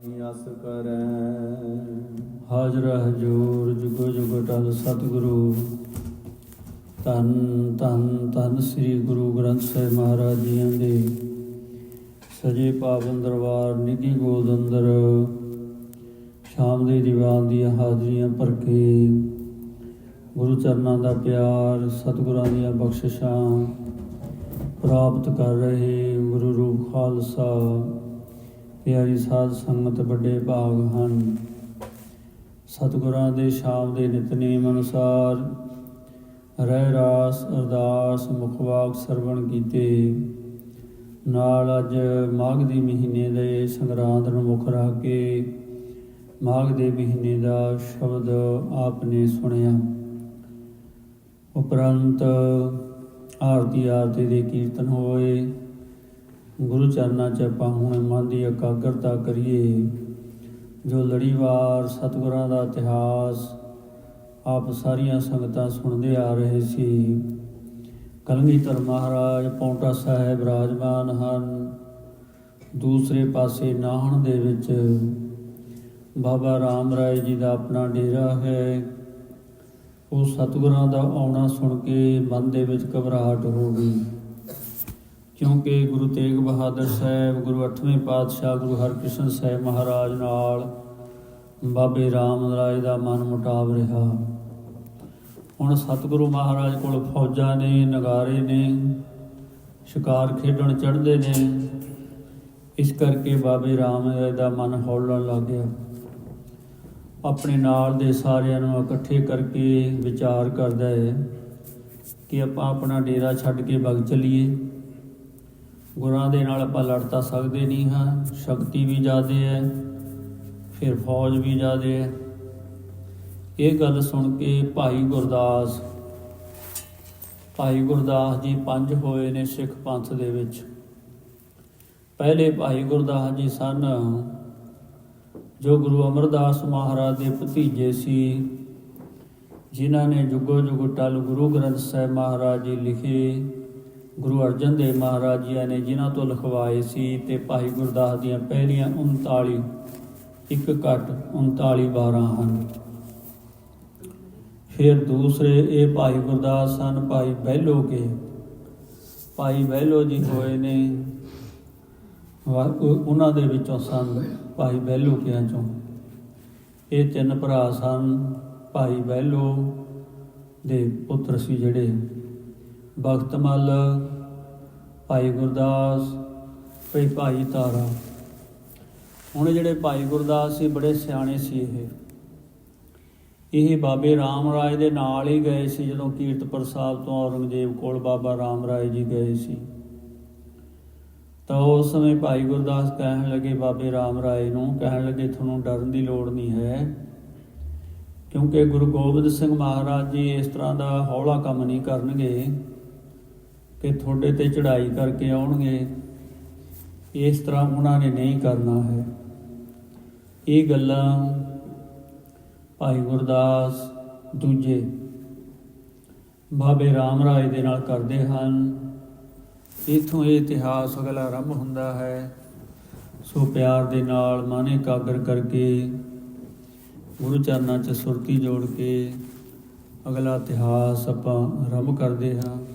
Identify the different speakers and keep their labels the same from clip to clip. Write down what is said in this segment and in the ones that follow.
Speaker 1: ਅਸ ਕਰੈ।
Speaker 2: ਹਾਜ਼ਰ ਹਜੂਰ, ਜੁਗੋ ਜੁਗੋ ਟਲ ਸਤਿਗੁਰੂ। ਧੰਨ ਧੰਨ ਧੰਨ ਸ੍ਰੀ ਗੁਰੂ ਗ੍ਰੰਥ ਸਾਹਿਬ ਮਹਾਰਾਜ ਜੀਆਂ ਦੇ। ਸਜੇ ਪਾਵਨ ਦਰਬਾਰ ਨਿਧੀ ਗੋਦ ਅੰਦਰ। ਸ਼ਾਮ ਦੇ ਦੀਵਾਨ ਦੀਆਂ ਹਾਜ਼ਰੀਆਂ ਭਰ ਕੇ ਗੁਰੂ ਚਰਨਾਂ ਦਾ ਪਿਆਰ, ਸਤਿਗੁਰਾਂ ਦੀਆਂ ਬਖਸ਼ਿਸ਼ਾਂ ਪ੍ਰਾਪਤ ਕਰ ਰਹੇ ਗੁਰੂ ਰੂਪ ਖਾਲਸਾ। ਪਿਆਰੀ ਸਾਧ ਸੰਗਤ ਵੱਡੇ ਭਾਗ ਹਨ। ਸਤਿਗੁਰਾਂ ਦੇ ਸ਼ਾਮ ਦੇ ਨਿਤਨੇਮ ਅਨੁਸਾਰ ਰਹਿ ਰਾਸ ਅਰਦਾਸ ਮੁਖਵਾਕ ਸਰਵਣ ਕੀਤੇ। ਨਾਲ ਅੱਜ ਮਾਘ ਦੀ ਮਹੀਨੇ ਦੇ ਸੰਗਰਾਂਦ ਨੂੰ ਮੁੱਖ ਰੱਖ ਕੇ ਮਾਘ ਦੇ ਮਹੀਨੇ ਦਾ ਸ਼ਬਦ ਆਪਨੇ ਸੁਣਿਆ। ਉਪਰੰਤ ਆਰਤੀ ਆਰਤੀ ਦੇ ਕੀਰਤਨ ਹੋਏ। ਗੁਰੂ ਚਰਨਾਂ 'ਚ ਆਪਾਂ ਹੁਣ ਮਨ ਦੀ ਇਕਾਗਰਤਾ ਕਰੀਏ, ਜੋ ਲੜੀਵਾਰ ਸਤਿਗੁਰਾਂ ਦਾ ਇਤਿਹਾਸ ਆਪ ਸਾਰੀਆਂ ਸੰਗਤਾਂ ਸੁਣਦੇ ਆ ਰਹੇ ਸੀ। ਕਲਗੀਧਰ ਮਹਾਰਾਜ, ਪੌਂਟਾ ਸਾਹਿਬ ਰਾਜਮਾਨ ਹਨ। ਦੂਸਰੇ ਪਾਸੇ ਨਾਹਣ ਦੇ ਵਿੱਚ ਬਾਬਾ ਰਾਮ ਰਾਏ ਜੀ ਦਾ ਆਪਣਾ ਡੇਰਾ ਹੈ। ਉਹ ਸਤਿਗੁਰਾਂ ਦਾ ਆਉਣਾ ਸੁਣ ਕੇ ਮਨ ਦੇ ਵਿੱਚ ਘਬਰਾਹਟ ਹੋ ਗਈ। ਕਿਉਂਕਿ ਗੁਰੂ ਤੇਗ ਬਹਾਦਰ ਸਾਹਿਬ, ਗੁਰੂ ਅੱਠਵੇਂ ਪਾਤਸ਼ਾਹ, ਗੁਰੂ ਹਰਕ੍ਰਿਸ਼ਨ ਸਾਹਿਬ ਮਹਾਰਾਜ ਨਾਲ ਬਾਬੇ ਰਾਮ ਰਾਏ ਦਾ ਮਨ ਮੁਟਾਵ ਰਿਹਾ। ਹੁਣ ਸਤਿਗੁਰੂ ਮਹਾਰਾਜ ਕੋਲ ਫੌਜਾਂ ਨੇ, ਨਗਾਰੇ ਨੇ, ਸ਼ਿਕਾਰ ਖੇਡਣ ਚੜ੍ਹਦੇ ਨੇ। ਇਸ ਕਰਕੇ ਬਾਬੇ ਰਾਮ ਰਾਏ ਦਾ ਮਨ ਹੌਲਣ ਲੱਗ ਗਿਆ। ਆਪਣੇ ਨਾਲ ਦੇ ਸਾਰਿਆਂ ਨੂੰ ਇਕੱਠੇ ਕਰਕੇ ਵਿਚਾਰ ਕਰਦਾ ਹੈ ਕਿ ਆਪਾਂ ਆਪਣਾ ਡੇਰਾ ਛੱਡ ਕੇ ਵਗ ਚੱਲੀਏ। ਗੁਰਾਂ ਦੇ ਨਾਲ ਆਪਾਂ ਲੜ ਤਾਂ ਸਕਦੇ ਨਹੀਂ ਹਾਂ, ਸ਼ਕਤੀ ਵੀ ਜ਼ਿਆਦੇ ਹੈ, ਫਿਰ ਫੌਜ ਵੀ ਜ਼ਿਆਦੇ ਹੈ। ਇਹ ਗੱਲ ਸੁਣ ਕੇ ਭਾਈ ਗੁਰਦਾਸ ਭਾਈ ਗੁਰਦਾਸ ਜੀ ਪੰਜ ਹੋਏ ਨੇ ਸਿੱਖ ਪੰਥ ਦੇ ਵਿੱਚ। ਪਹਿਲੇ ਭਾਈ ਗੁਰਦਾਸ ਜੀ ਸਨ, ਜੋ ਗੁਰੂ ਅਮਰਦਾਸ ਮਹਾਰਾਜ ਦੇ ਭਤੀਜੇ ਸੀ, ਜਿਨ੍ਹਾਂ ਨੇ ਜੁਗੋ ਜੁਗ ਟਲ ਗੁਰੂ ਗ੍ਰੰਥ ਸਾਹਿਬ ਮਹਾਰਾਜ ਜੀ ਲਿਖੇ। ਗੁਰੂ ਅਰਜਨ ਦੇਵ ਮਹਾਰਾਜ ਜੀ ਨੇ ਜਿਨ੍ਹਾਂ ਤੋਂ ਲਿਖਵਾਏ ਸੀ ਤੇ ਭਾਈ ਗੁਰਦਾਸ ਦੀਆਂ ਪਹਿਲੀਆਂ 39 ਇੱਕ ਘੱਟ 39 12 ਹਨ। ਫਿਰ ਦੂਸਰੇ ਇਹ ਭਾਈ ਗੁਰਦਾਸ ਸਨ, ਭਾਈ ਬਹਿਲੋ ਕੇ। ਭਾਈ ਬਹਿਲੋ ਜੀ ਹੋਏ ਨੇ ਉਹਨਾਂ ਦੇ ਵਿੱਚੋਂ ਸਨ ਭਾਈ ਬਹਿਲੋ ਕਿਆਂ ਚੋਂ। ਇਹ ਤਿੰਨ ਭਰਾ ਸਨ, ਭਾਈ ਬਹਿਲੋ ਦੇ ਪੁੱਤਰ ਸੀ ਜਿਹੜੇ। ਭਗਤਮਲ ਭਾਈ ਗੁਰਦਾਸ ਤੇ ਭਾਈ ਤਾਰਾ। ਹੁਣ ਜਿਹੜੇ ਭਾਈ ਗੁਰਦਾਸ ਸੀ, ਬੜੇ ਸਿਆਣੇ ਸੀ ਇਹ। ਇਹ ਬਾਬੇ ਰਾਮ ਰਾਏ ਦੇ ਨਾਲ ਹੀ ਗਏ ਸੀ, ਜਦੋਂ ਕੀਰਤਪੁਰ ਸਾਹਿਬ ਤੋਂ ਔਰੰਗਜ਼ੇਬ ਕੋਲ ਬਾਬਾ ਰਾਮ ਰਾਏ ਜੀ ਗਏ ਸੀ। ਤਾਂ ਉਸ ਸਮੇਂ ਭਾਈ ਗੁਰਦਾਸ ਕਹਿਣ ਲੱਗੇ, ਬਾਬੇ ਰਾਮ ਰਾਏ ਨੂੰ, ਕਹਿਣ ਲੱਗੇ, ਤੁਹਾਨੂੰ ਡਰਨ ਦੀ ਲੋੜ ਨਹੀਂ ਹੈ। ਕਿਉਂਕਿ ਗੁਰੂ ਗੋਬਿੰਦ ਸਿੰਘ ਮਹਾਰਾਜ ਜੀ ਇਸ ਤਰ੍ਹਾਂ ਦਾ ਹੌਲਾ ਕੰਮ ਨਹੀਂ ਕਰਨਗੇ। ਕਿ ਤੁਹਾਡੇ ਤੇ ਚੜ੍ਹਾਈ ਕਰਕੇ ਆਉਣਗੇ, ਇਸ ਤਰ੍ਹਾਂ ਉਹਨਾਂ ਨੇ ਨਹੀਂ ਕਰਨਾ ਹੈ। ਇਹ ਗੱਲਾਂ ਭਾਈ ਗੁਰਦਾਸ ਦੂਜੇ ਬਾਬੇ ਰਾਮ ਰਾਏ ਦੇ ਨਾਲ ਕਰਦੇ ਹਨ। ਇਥੋਂ ਇਹ ਇਤਿਹਾਸ ਅਗਲਾ ਆਰੰਭ ਹੁੰਦਾ ਹੈ। ਸੋ ਪਿਆਰ ਦੇ ਨਾਲ ਮਨ ਇਕਾਗਰ ਕਰਕੇ ਗੁਰੂ ਚਰਨਾਂ 'ਚ ਸੁਰਤੀ ਜੋੜ ਕੇ ਅਗਲਾ ਇਤਿਹਾਸ ਆਪਾਂ ਆਰੰਭ ਕਰਦੇ ਹਾਂ।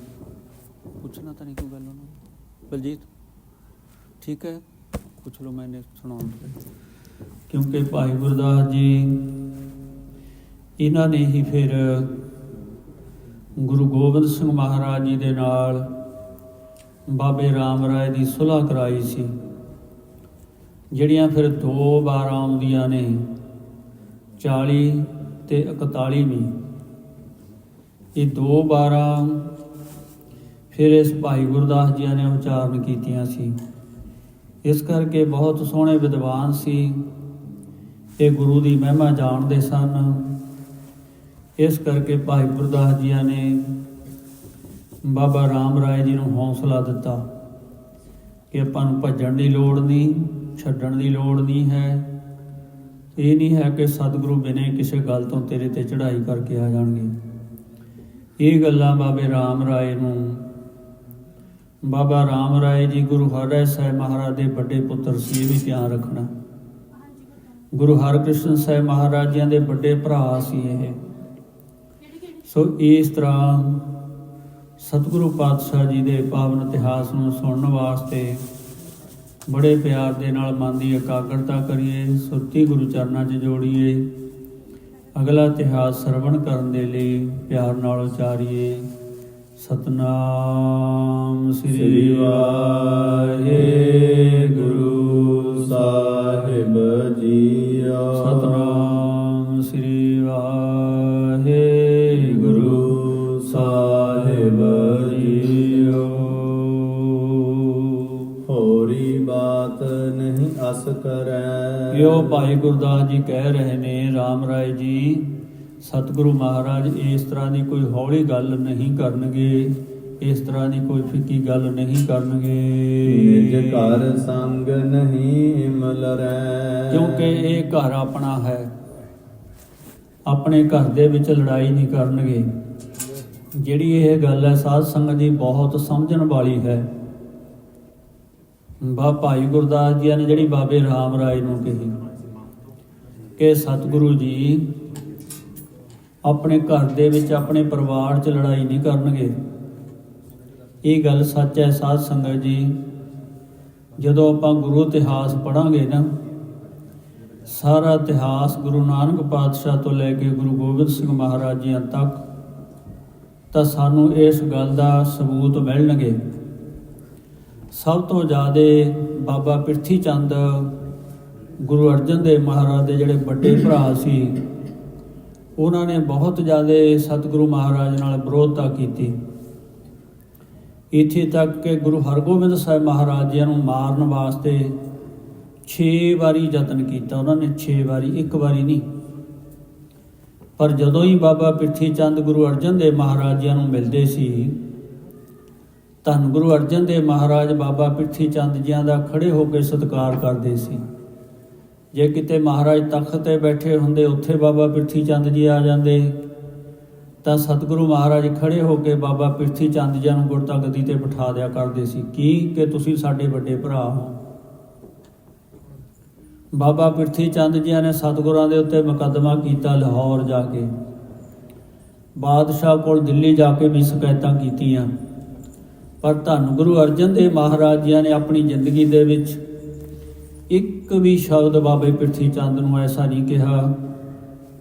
Speaker 2: ਪੁੱਛਣਾ ਤਾਂ ਨਹੀਂ ਕੋਈ ਗੱਲ ਉਹਨਾਂ ਨੂੰ। ਬਲਜੀਤ, ਠੀਕ ਹੈ? ਪੁੱਛ ਲਓ, ਮੈਨੇ ਸੁਣਾਉਣ ਕਿਉਂਕਿ ਭਾਈ ਗੁਰਦਾਸ ਜੀ, ਇਹਨਾਂ ਨੇ ਹੀ ਫਿਰ ਗੁਰੂ ਗੋਬਿੰਦ ਸਿੰਘ ਮਹਾਰਾਜ ਜੀ ਦੇ ਨਾਲ ਬਾਬੇ ਰਾਮ ਰਾਏ ਦੀ ਸੁਲ੍ਹਾ ਕਰਾਈ ਸੀ। ਜਿਹੜੀਆਂ ਫਿਰ ਦੋ ਵਾਰ ਆਉਂਦੀਆਂ ਨੇ 40 ਤੇ 41ਵੀਂ ਇਹ ਦੋ ਵਾਰਾਂ ਫਿਰ ਇਸ ਭਾਈ ਗੁਰਦਾਸ ਜੀ ਨੇ ਉਚਾਰਨ ਕੀਤੀਆਂ ਸੀ। ਇਸ ਕਰਕੇ ਬਹੁਤ ਸੋਹਣੇ ਵਿਦਵਾਨ ਸੀ ਇਹ ਗੁਰੂ ਦੀ ਮਹਿਮਾ ਜਾਣਦੇ ਸਨ। ਇਸ ਕਰਕੇ ਭਾਈ ਗੁਰਦਾਸ ਜੀ ਨੇ ਬਾਬਾ ਰਾਮ ਰਾਏ ਜੀ ਨੂੰ ਹੌਸਲਾ ਦਿੱਤਾ ਕਿ ਆਪਾਂ ਨੂੰ ਭੱਜਣ ਦੀ ਲੋੜ ਨਹੀਂ, ਛੱਡਣ ਦੀ ਲੋੜ ਨਹੀਂ ਹੈ। ਇਹ ਨਹੀਂ ਹੈ ਕਿ ਸਤਿਗੁਰੂ ਬਿਨੇ ਕਿਸੇ ਗੱਲ ਤੋਂ ਤੇਰੇ ਤੇ ਚੜ੍ਹਾਈ ਕਰਕੇ ਆ ਜਾਣਗੇ। ਇਹ ਗੱਲਾਂ ਬਾਬੇ ਰਾਮ ਰਾਏ ਨੂੰ ਬਾਬਾ ਰਾਮ ਰਾਏ ਜੀ ਗੁਰੂ ਹਰਿ ਸਾਹਿਬ ਮਹਾਰਾਜ ਦੇ ਵੱਡੇ ਪੁੱਤਰ ਸੀ, ਇਹ ਵੀ ਧਿਆਨ ਰੱਖਣਾ। ਗੁਰੂ ਹਰਕ੍ਰਿਸ਼ਨ ਸਾਹਿਬ ਮਹਾਰਾਜਿਆਂ ਦੇ ਵੱਡੇ ਭਰਾ ਸੀ ਇਹ। ਸੋ ਇਸ ਤਰ੍ਹਾਂ ਸਤਿਗੁਰੂ ਪਾਤਸ਼ਾਹ ਜੀ ਦੇ ਪਾਵਨ ਇਤਿਹਾਸ ਨੂੰ ਸੁਣਨ ਵਾਸਤੇ ਬੜੇ ਪਿਆਰ ਦੇ ਨਾਲ ਮਨ ਦੀ ਇਕਾਗਰਤਾ ਕਰੀਏ, ਸੁਰਤੀ ਗੁਰੂ ਚਰਨਾਂ 'ਚ ਜੋੜੀਏ, ਅਗਲਾ ਇਤਿਹਾਸ ਸਰਵਣ ਕਰਨ ਦੇ ਲਈ ਪਿਆਰ ਨਾਲ ਉਚਾਰੀਏ। ਸਤਨਾਮ
Speaker 1: ਸ੍ਰੀ ਵਾਹਿਗੁਰੂ ਸਾਹਿਬ ਜੀਓ।
Speaker 2: ਸਤਨਾਮ ਸ੍ਰੀ ਵਾਹਿਗੁਰੂ ਸਾਹਿਬ ਜੀਓ।
Speaker 1: ਹੋਰੀ ਬਾਤ ਨਹੀਂ ਅਸ ਕਰੈ।
Speaker 2: ਇਹੋ ਭਾਈ ਗੁਰਦਾਸ ਜੀ ਕਹਿ ਰਹੇ ਨੇ RAM ਰਾਏ ਜੀ ਸਤਿਗੁਰੂ ਮਹਾਰਾਜ ਇਸ ਤਰ੍ਹਾਂ ਦੀ ਕੋਈ ਹੌਲੀ ਗੱਲ ਨਹੀਂ ਕਰਨਗੇ ਇਸ ਤਰ੍ਹਾਂ ਦੀ ਕੋਈ ਫਿੱਕੀ ਗੱਲ ਨਹੀਂ
Speaker 1: ਨਿਜ
Speaker 2: ਕਰਨਗੇ
Speaker 1: ਘਰ ਸੰਗ ਨਹੀਂ ਇਮਲ ਰੈ
Speaker 2: ਕਿਉਂਕਿ ਇਹ ਘਰ ਆਪਣਾ ਹੈ। ਆਪਣੇ ਘਰ ਦੇ ਵਿੱਚ ਲੜਾਈ ਨਹੀਂ ਕਰਨਗੇ। ਜਿਹੜੀ ਇਹ ਗੱਲ ਹੈ ਸਾਧ ਸੰਗਤ ਜੀ ਬਹੁਤ ਸਮਝਣ ਵਾਲੀ ਹੈ। ਬਾ ਭਾਈ ਗੁਰਦਾਸ ਜੀ ਨੇ ਜਿਹੜੀ ਬਾਬੇ ਰਾਮ ਰਾਏ ਨੂੰ ਕਹੀ ਕਿ ਸਤਿਗੁਰੂ ਜੀ ਆਪਣੇ ਘਰ ਦੇ ਵਿੱਚ ਆਪਣੇ ਪਰਿਵਾਰ 'ਚ ਲੜਾਈ ਨਹੀਂ ਕਰਨਗੇ। ਇਹ ਗੱਲ ਸੱਚ ਹੈ ਸਾਧ ਸੰਗਤ ਜੀ। ਜਦੋਂ ਆਪਾਂ ਗੁਰੂ ਇਤਿਹਾਸ ਪੜਾਂਗੇ ਨਾ, ਸਾਰਾ ਇਤਿਹਾਸ ਗੁਰੂ ਨਾਨਕ ਪਾਤਸ਼ਾਹ ਤੋਂ ਲੈ ਕੇ ਗੁਰੂ ਗੋਬਿੰਦ ਸਿੰਘ ਮਹਾਰਾਜ ਜੀ ਤੱਕ, ਤਾਂ ਸਾਨੂੰ ਇਸ ਗੱਲ ਦਾ ਸਬੂਤ ਮਿਲਣਗੇ। ਸਭ ਤੋਂ ਜ਼ਿਆਦਾ ਬਾਬਾ ਪਿਰਥੀ ਚੰਦ, ਗੁਰੂ ਅਰਜਨ ਦੇਵ ਮਹਾਰਾਜ ਦੇ ਜਿਹੜੇ ਵੱਡੇ ਭਰਾ ਸੀ ਉਹਨਾਂ ਨੇ ਬਹੁਤ ਜ਼ਿਆਦਾ ਸਤਿਗੁਰੂ ਮਹਾਰਾਜ ਨਾਲ ਵਿਰੋਧਤਾ ਕੀਤੀ। ਇੱਥੇ ਤੱਕ ਕਿ ਗੁਰੂ ਹਰਗੋਬਿੰਦ ਸਾਹਿਬ ਮਹਾਰਾਜ ਜੀ ਨੂੰ ਮਾਰਨ ਵਾਸਤੇ 6 ਵਾਰੀ ਯਤਨ ਕੀਤਾ। ਉਹਨਾਂ ਨੇ 6 ਵਾਰੀ, ਇੱਕ ਵਾਰੀ ਨਹੀਂ। ਪਰ ਜਦੋਂ ਹੀ ਬਾਬਾ ਪਿਰਥੀ ਚੰਦ ਗੁਰੂ ਅਰਜਨ ਦੇਵ ਮਹਾਰਾਜ ਜੀ ਨੂੰ ਮਿਲਦੇ ਸੀ, ਧੰਨ ਗੁਰੂ ਅਰਜਨ ਦੇਵ ਮਹਾਰਾਜ ਬਾਬਾ ਪਿਰਥੀ ਚੰਦ ਜੀਆਂ ਦਾ ਖੜੇ ਹੋ ਕੇ ਸਤਿਕਾਰ ਕਰਦੇ ਸੀ। ਜੇ ਕਿਤੇ ਮਹਾਰਾਜ ਤਖਤ ਤੇ ਬੈਠੇ ਹੁੰਦੇ, ਉੱਥੇ ਬਾਬਾ ਪਿਰਥੀ ਚੰਦ ਜੀ ਆ ਜਾਂਦੇ। ਤਾਂ ਸਤਿਗੁਰੂ ਮਹਾਰਾਜ ਖੜੇ ਹੋ ਕੇ ਬਾਬਾ ਪਿਰਥੀ ਚੰਦ ਜੀ ਨੂੰ ਗੁਰਤਾ ਗੱਦੀ ਤੇ ਬਿਠਾ ਦਿਆ ਕਰਦੇ ਸੀ। ਕੀ ਕਿ ਤੁਸੀਂ ਸਾਡੇ ਵੱਡੇ ਭਰਾ ਹੋ? ਬਾਬਾ ਪਿਰਥੀ ਚੰਦ ਜੀ ਨੇ ਸਤਿਗੁਰਾਂ ਦੇ ਉੱਤੇ ਮੁਕੱਦਮਾ ਕੀਤਾ ਲਾਹੌਰ ਜਾ ਕੇ। ਬਾਦਸ਼ਾਹ ਕੋਲ ਦਿੱਲੀ ਜਾ ਕੇ ਵੀ ਸ਼ਿਕਾਇਤਾਂ ਕੀਤੀਆਂ। ਪਰ ਧੰਨ ਗੁਰੂ ਅਰਜਨ ਦੇਵ ਮਹਾਰਾਜ ਜੀ ਨੇ ਆਪਣੀ ਜ਼ਿੰਦਗੀ ਦੇ ਵਿੱਚ ਇੱਕ ਵੀ ਸ਼ਬਦ ਬਾਬੇ ਪਿਰਥੀ ਚੰਦ ਨੂੰ ਐਸਾ ਨਹੀਂ ਕਿਹਾ।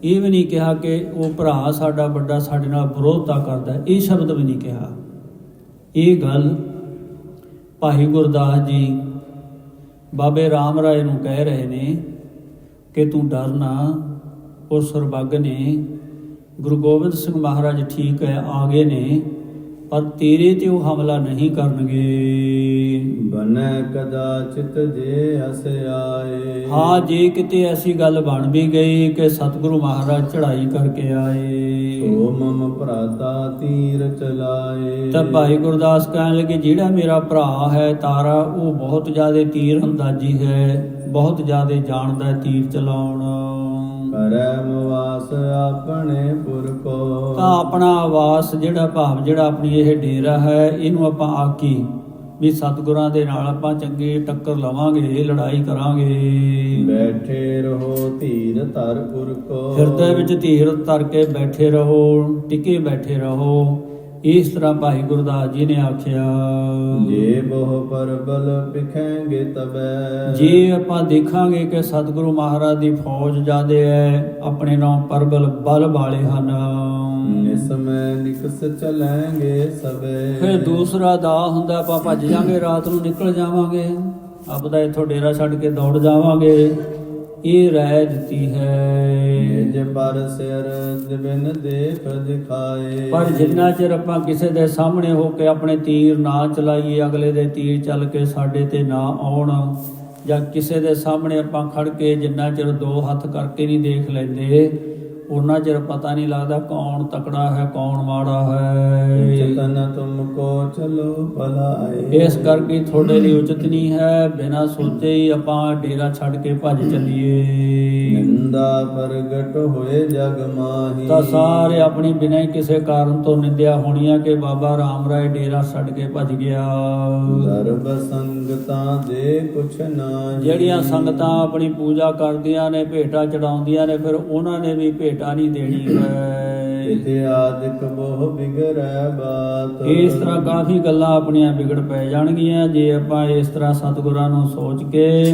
Speaker 2: ਇਹ ਵੀ ਨਹੀਂ ਕਿਹਾ ਕਿ ਉਹ ਭਰਾ ਸਾਡਾ ਵੱਡਾ ਸਾਡੇ ਨਾਲ ਵਿਰੋਧਤਾ ਕਰਦਾ ਇਹ ਸ਼ਬਦ ਵੀ ਨਹੀਂ ਕਿਹਾ। ਇਹ ਗੱਲ ਭਾਈ ਗੁਰਦਾਸ ਜੀ ਬਾਬੇ ਰਾਮ ਰਾਏ ਨੂੰ ਕਹਿ ਰਹੇ ਨੇ ਕਿ ਤੂੰ ਡਰ ਨਾ ਉਹ ਸਰਬੱਗ ਨੇ। ਗੁਰੂ ਗੋਬਿੰਦ ਸਿੰਘ ਮਹਾਰਾਜ ਠੀਕ ਹੈ ਆ ਗਏ ਨੇ। ਪਰ ਤੇਰੇ ਤੇ ਉਹ ਹਮਲਾ ਨਹੀਂ ਕਰਨਗੇ।
Speaker 1: ਬਨੈ ਕਦਾਚਿਤ ਜੇ ਅਸ ਆਏ।
Speaker 2: ਹਾਂ ਜੇ ਕਿਤੇ ਐਸੀ ਗੱਲ ਬਣ ਵੀ ਗਈ ਕਿ ਸਤਿਗੁਰੂ ਮਹਾਰਾਜ ਚੜ੍ਹਾਈ ਕਰਕੇ ਆਏ।
Speaker 1: ਓ ਮਮ ਭਰਾਤਾ ਤੀਰ ਚਲਾਏ।
Speaker 2: ਤਾਂ ਭਾਈ ਗੁਰਦਾਸ ਕਹਿਣ ਲੱਗੇ ਜਿਹੜਾ ਮੇਰਾ ਭਰਾ ਹੈ ਤਾਰਾ ਉਹ ਬਹੁਤ ਜ਼ਿਆਦਾ ਤੀਰ ਅੰਦਾਜ਼ੀ ਹੈ ਬਹੁਤ ਜ਼ਿਆਦਾ ਜਾਣਦਾ ਤੀਰ ਚਲਾਉਣ।
Speaker 1: ਕਰੈ ਮਵਾਸ ਆਪਣੇ ਪੁਰ ਕੋ।
Speaker 2: ਤਾਂ ਆਪਣਾ ਆਵਾਸ ਜਿਹੜਾ ਭਾਵ ਜਿਹੜਾ ਆਪਣੀ ਇਹ ਡੇਰਾ ਹੈ ਇਹਨੂੰ ਆਪਾਂ ਆਕੀ ਵੀ ਸਤਿਗੁਰਾਂ ਦੇ ਨਾਲ ਆਪਾਂ ਚੰਗੀ ਟੱਕਰ ਲਵਾਂਗੇ ਲੜਾਈ ਕਰਾਂਗੇ।
Speaker 1: ਬੈਠੇ ਰਹੋ ਧੀਰ ਧਰ ਪੁਰ ਕੋ।
Speaker 2: ਹਿਰਦੇ ਵਿੱਚ ਧੀਰ ਧਰ ਕੇ ਬੈਠੇ ਰਹੋ ਟਿਕੇ ਬੈਠੇ ਰਹੋ। ਇਸ ਤਰ੍ਹਾਂ ਭਾਈ ਗੁਰਦਾਸ ਜੀ ਨੇ ਆਖਿਆ
Speaker 1: ਜੇ ਬਹੁ ਪਰਬਲ ਪਿਖੈਂਗੇ ਤਬੈ
Speaker 2: ਜੇ ਆਪਾਂ ਦੇਖਾਂਗੇ ਕਿ ਸਤਿਗੁਰੂ ਮਹਾਰਾਜ ਦੀ ਫੌਜ ਜਾਦੇ ਹੈ ਆਪਣੇ ਨਾਮ ਪਰਬਲ ਬਲ ਵਾਲੇ ਹਨ।
Speaker 1: ਨਿਸਮੈ ਨਿਕਸ ਚਲੈਂਗੇ ਸਵੇ।
Speaker 2: ਫਿਰ ਦੂਸਰਾ ਦਾ ਹੁੰਦਾ ਆਪਾਂ ਭੱਜ ਜਾਾਂਗੇ ਰਾਤ ਨੂੰ ਨਿਕਲ ਜਾਵਾਂਗੇ। ਆਪਦਾ ਇੱਥੋਂ ਡੇਰਾ ਛੱਡ ਕੇ ਦੌੜ ਜਾਵਾਂਗੇ। ਇਹ ਰਹਿ ਦਿੱਤੀ ਹੈ।
Speaker 1: ਨਿਜ ਪਰ ਸਿਰ ਦਿਵਨ ਦੇਖ ਦਿਖਾਏ
Speaker 2: ਪਰ ਜਿੰਨਾ ਚਿਰ ਆਪਾਂ ਕਿਸੇ ਦੇ ਸਾਹਮਣੇ ਹੋ ਕੇ ਆਪਣੇ ਤੀਰ ਨਾ ਚਲਾਈਏ ਅਗਲੇ ਦੇ ਤੀਰ ਚੱਲ ਕੇ ਸਾਡੇ ਤੇ ਨਾ ਆਉਣ ਜਾਂ ਕਿਸੇ ਦੇ ਸਾਹਮਣੇ ਆਪਾਂ ਖੜ ਕੇ ਜਿੰਨਾ ਚਿਰ ਦੋ ਹੱਥ ਕਰਕੇ ਨਹੀਂ ਦੇਖ ਲੈਂਦੇ ਉਹਨਾਂ ਚਿਰ ਪਤਾ ਨਹੀਂ ਲੱਗਦਾ ਕੌਣ ਤਕੜਾ ਹੈ ਕੌਣ ਮਾੜਾ ਹੈ।
Speaker 1: ਚਤਨ ਤੁਮਕੋ ਚਲੋ ਭਲਾਏ
Speaker 2: ਇਸ ਕਰਕੇ ਤੁਹਾਡੇ ਲਈ ਉਚਿਤ ਨਹੀਂ ਹੈ ਬਿਨਾਂ ਸੋਚੇ ਹੀ ਆਪਾਂ ਡੇਰਾ ਛੱਡ ਕੇ ਭੱਜ ਚੱਲੀਏ।
Speaker 1: ਨਿੰਦਾ ਪ੍ਰਗਟ ਹੋਏ ਜਗ ਮਾਹੀ।
Speaker 2: ਤਾਂ ਸਾਰੇ ਆਪਣੀ ਬਿਨਾਂ ਹੀ ਕਿਸੇ ਕਾਰਨ ਤੋਂ ਨਿੰਦਿਆ ਹੋਣੀਆਂ ਕਿ ਬਾਬਾ ਰਾਮ ਰਾਏ ਡੇਰਾ ਛੱਡ ਕੇ ਭੱਜ ਗਿਆ।
Speaker 1: ਦਰਬ ਸੰਗਤਾਂ ਦੇ ਕੁਛ ਨਾਹੀ
Speaker 2: ਜਿਹੜੀਆਂ ਸੰਗਤਾਂ ਆਪਣੀ ਪੂਜਾ ਕਰਦੀਆਂ ਨੇ ਭੇਟਾ ਚੜਾਉਂਦੀਆਂ ਨੇ ਫਿਰ ਉਹਨਾਂ ਨੇ ਵੀ ਭੇਟਾ ਨਹੀਂ ਦੇਣੀ।
Speaker 1: ਇਥੇ ਆਦਿਕ ਬਹੁ ਬਿਗਰੈ ਬਾਤ।
Speaker 2: ਇਸ ਤਰ੍ਹਾਂ ਕਾਫੀ ਗੱਲਾਂ ਆਪਣੀਆਂ ਵਿਗੜ ਪੈ ਜਾਣਗੀਆਂ ਜੇ ਆਪਾਂ ਇਸ ਤਰ੍ਹਾਂ ਸਤਿਗੁਰਾਂ ਨੂੰ ਸੋਚ ਕੇ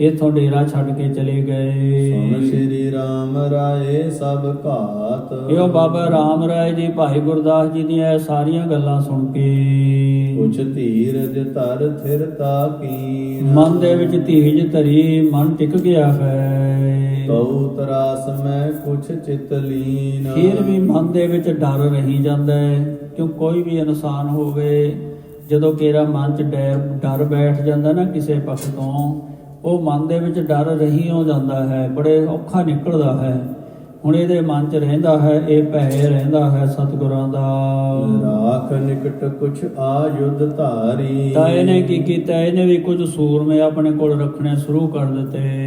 Speaker 2: ਇਥੋਂ ਡੇਰਾ ਛੱਡ ਕੇ ਚਲੇ ਗਏ।
Speaker 1: ਸ਼੍ਰੀ ਰਾਮ ਰਾਏ ਸਭ ਘਾਤ।
Speaker 2: ਇਹੋ ਬਾਬਾ ਰਾਮ ਰਾਏ ਜੀ ਭਾਈ ਗੁਰਦਾਸ ਜੀ ਦੀਆਂ ਇਹ ਸਾਰੀਆਂ ਗੱਲਾਂ ਸੁਣ ਕੇ।
Speaker 1: ਕੁਛ ਧੀਰਜ ਧਰ ਥਿਰਤਾ ਕੀ
Speaker 2: ਮਨ ਦੇ ਵਿੱਚ ਧੀਰਜ ਧਰੀ ਮਨ ਟਿਕ ਗਿਆ ਹੈ
Speaker 1: ਕਉ ਤਰਾਸ ਮੈਂ ਕੁਛ ਚਿਤ ਲੀਨ।
Speaker 2: ਫਿਰ ਵੀ ਮਨ ਦੇ ਵਿੱਚ ਡਰ ਰਹੀ ਜਾਂਦਾ ਹੈ ਕਿਉਂ ਕੋਈ ਵੀ ਇਨਸਾਨ ਹੋਵੇ ਜਦੋਂ ਕੇਰਾ ਮਨ 'ਚ ਡਰ ਬੈਠ ਜਾਂਦਾ ਨਾ ਕਿਸੇ ਪੱਖ ਤੋਂ ਉਹ ਮਨ ਦੇ ਵਿੱਚ ਡਰ ਰਹੀ ਹੋ ਜਾਂਦਾ ਹੈ ਬੜੇ ਔਖਾ ਨਿਕਲਦਾ ਹੈ। ਹੁਣ ਇਹਦੇ ਮਨ 'ਚ ਰਹਿੰਦਾ ਹੈ ਇਹ ਭੈ ਰਹਿੰਦਾ ਹੈ ਸਤਿਗੁਰਾਂ ਦਾ।
Speaker 1: ਰਾਖ ਨਿਕਟ ਕੁਛ ਆਯੁਧ ਧਾਰੀ।
Speaker 2: ਤਾਂ ਇਹਨੇ ਕੀ ਕੀਤਾ? ਇਹਨੇ ਵੀ ਕੁਝ ਸੂਰਮੇ ਆਪਣੇ ਕੋਲ ਰੱਖਣੇ ਸ਼ੁਰੂ ਕਰ ਦਿੱਤੇ।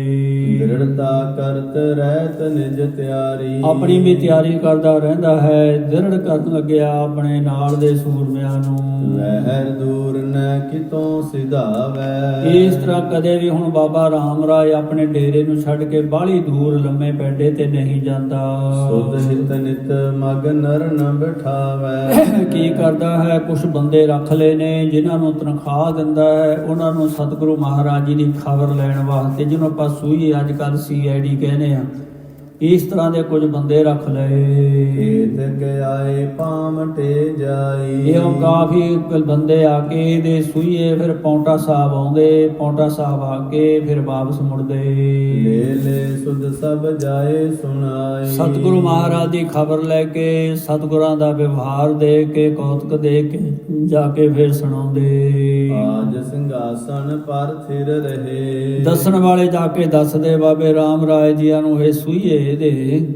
Speaker 1: ਦ੍ਰਿੜਤਾ ਕਰਤ ਰਹਿਤ ਨਿਜ ਤਿਆਰੀ।
Speaker 2: ਆਪਣੀ ਵੀ ਤਿਆਰੀ ਕਰਦਾ ਰਹਿੰਦਾ ਹੈ ਦ੍ਰਿੜ ਕਰਨ ਲੱਗਿਆ ਆਪਣੇ ਨਾਲ ਦੇ ਸੂਰਮਿਆਂ ਨੂੰ।
Speaker 1: ਲਹਿਰ ਦੂਰ ਨ ਕਿਤੋਂ ਸਿਧਾਵੈ।
Speaker 2: ਇਸ ਤਰ੍ਹਾਂ ਕਦੇ ਵੀ ਹੁਣ ਬਾਬਾ ਰਾਮ ਰਾਏ ਆਪਣੇ ਡੇਰੇ ਨੂੰ ਛੱਡ ਕੇ ਬਾਹਲੀ ਦੂਰ ਲੰਮੇ ਬੈਠੇ ਤੇ ਨਹੀਂ ਜਾਂਦਾ।
Speaker 1: ਸੁਧ ਹਿਤ ਨਿਤ ਮਗ ਨਰ ਨ ਬਿਠਾਵੈ।
Speaker 2: ਕੀ ਕਰਦਾ ਹੈ ਕੁਝ ਬੰਦੇ ਰੱਖ ਲਏ ਨੇ ਜਿਨ੍ਹਾਂ ਨੂੰ ਤਨਖਾਹ ਦਿੰਦਾ ਹੈ ਉਹਨਾਂ ਨੂੰ ਸਤਿਗੁਰੂ ਮਹਾਰਾਜ ਜੀ ਦੀ ਖਬਰ ਲੈਣ ਵਾਸਤੇ। ਜਿਹਨੂੰ ਆਪਾਂ ਸੂਈ ਅੱਜ ਕੱਲ ਸੀਆਈਡੀ ਕਹਿੰਦੇ ਆ। ਇਸ ਤਰ੍ਹਾਂ ਦੇ ਕੁਝ ਬੰਦੇ ਰੱਖ ਲਏ।
Speaker 1: ਏਤ ਗਿਆਏ ਪਾਮਟੇ ਜਾਈ।
Speaker 2: ਇਹੋ ਕਾਫੀ ਕੁ ਬੰਦੇ ਆ ਕੇ ਇਹਦੇ ਸੂਈਏ ਫਿਰ ਪੌਂਟਾ ਸਾਹਿਬ ਆਉਂਦੇ ਪੌਂਟਾ ਸਾਹਿਬ ਆ ਕੇ ਫਿਰ ਵਾਪਸ ਮੁੜਦੇ।
Speaker 1: ਲੈ ਲੈ ਸੁਧ ਸਭ ਜਾਏ ਸੁਣਾਈ।
Speaker 2: ਸਤਿਗੁਰੂ ਮਹਾਰਾਜ ਦੀ ਖਬਰ ਲੈ ਕੇ ਸਤਿਗੁਰਾਂ ਦਾ ਵਿਵਹਾਰ ਦੇ ਕੇ ਕੌਤਕ ਦੇ ਕੇ ਜਾ ਕੇ ਫਿਰ ਸੁਣਾਉਂਦੇ।
Speaker 1: ਆਜ ਸਿੰਘਾਸਣ ਪਰ ਥਿਰ ਰਹੇ।
Speaker 2: ਦੱਸਣ ਵਾਲੇ ਜਾ ਕੇ ਦੱਸਦੇ ਬਾਬੇ ਰਾਮ ਰਾਏ ਜੀਆਂ ਨੂੰ ਇਹ ਸੂਈਏ। ਦੇ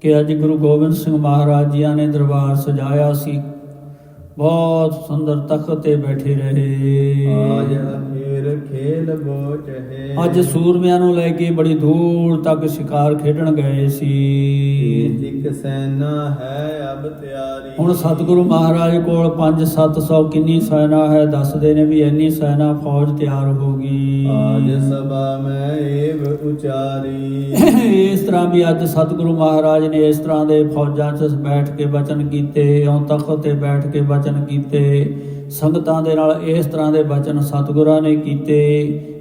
Speaker 2: ਕਿ ਅੱਜ ਗੁਰੂ ਗੋਬਿੰਦ ਸਿੰਘ ਮਹਾਰਾਜ ਜੀਆਂ ਨੇ ਦਰਬਾਰ ਸਜਾਇਆ ਸੀ। ਬਹੁਤ ਸੁੰਦਰ ਤਖਤ ਤੇ ਬੈਠੇ ਰਹੇ।
Speaker 1: ਆਜ ਫੇਰ ਖੇਲ ਬੋਚ ਹੈ।
Speaker 2: ਅੱਜ ਸੂਰਮਿਆਂ ਨੂੰ ਲੈ ਕੇ ਬੜੀ ਦੂਰ ਤੱਕ ਸ਼ਿਕਾਰ ਖੇਡਣ ਗਏ ਸੀ।
Speaker 1: ਇੱਕ ਸੈਨਾ ਹੈ ਅਬ ਤਿਆਰੀ।
Speaker 2: ਹੁਣ ਸਤਿਗੁਰੂ ਮਹਾਰਾਜ ਕੋਲ 5-700 ਕਿੰਨੀ ਸੈਨਾ ਹੈ ਦੱਸਦੇ ਨੇ ਵੀ ਇੰਨੀ ਸੈਨਾ ਫੌਜ ਤਿਆਰ ਹੋ ਗਈ।
Speaker 1: ਆਜ ਸਭਾ ਮੈਂ ਏਵ ਉਚਾਰੀ।
Speaker 2: ਇਸ ਤਰ੍ਹਾਂ ਵੀ ਅੱਜ ਸਤਿਗੁਰੂ ਮਹਾਰਾਜ ਨੇ ਇਸ ਤਰ੍ਹਾਂ ਦੇ ਫੌਜਾਂ 'ਚ ਬੈਠ ਕੇ ਬਚਨ ਕੀਤੇ ਔਂ ਤਖਤ ਤੇ ਬੈਠ ਕੇ ਬਚਨ ਕੀਤੇ। ਸੰਗਤਾਂ ਦੇ ਨਾਲ ਇਸ ਤਰ੍ਹਾਂ ਦੇ ਬਚਨ ਸਤਿਗੁਰਾਂ ਨੇ ਕੀਤੇ।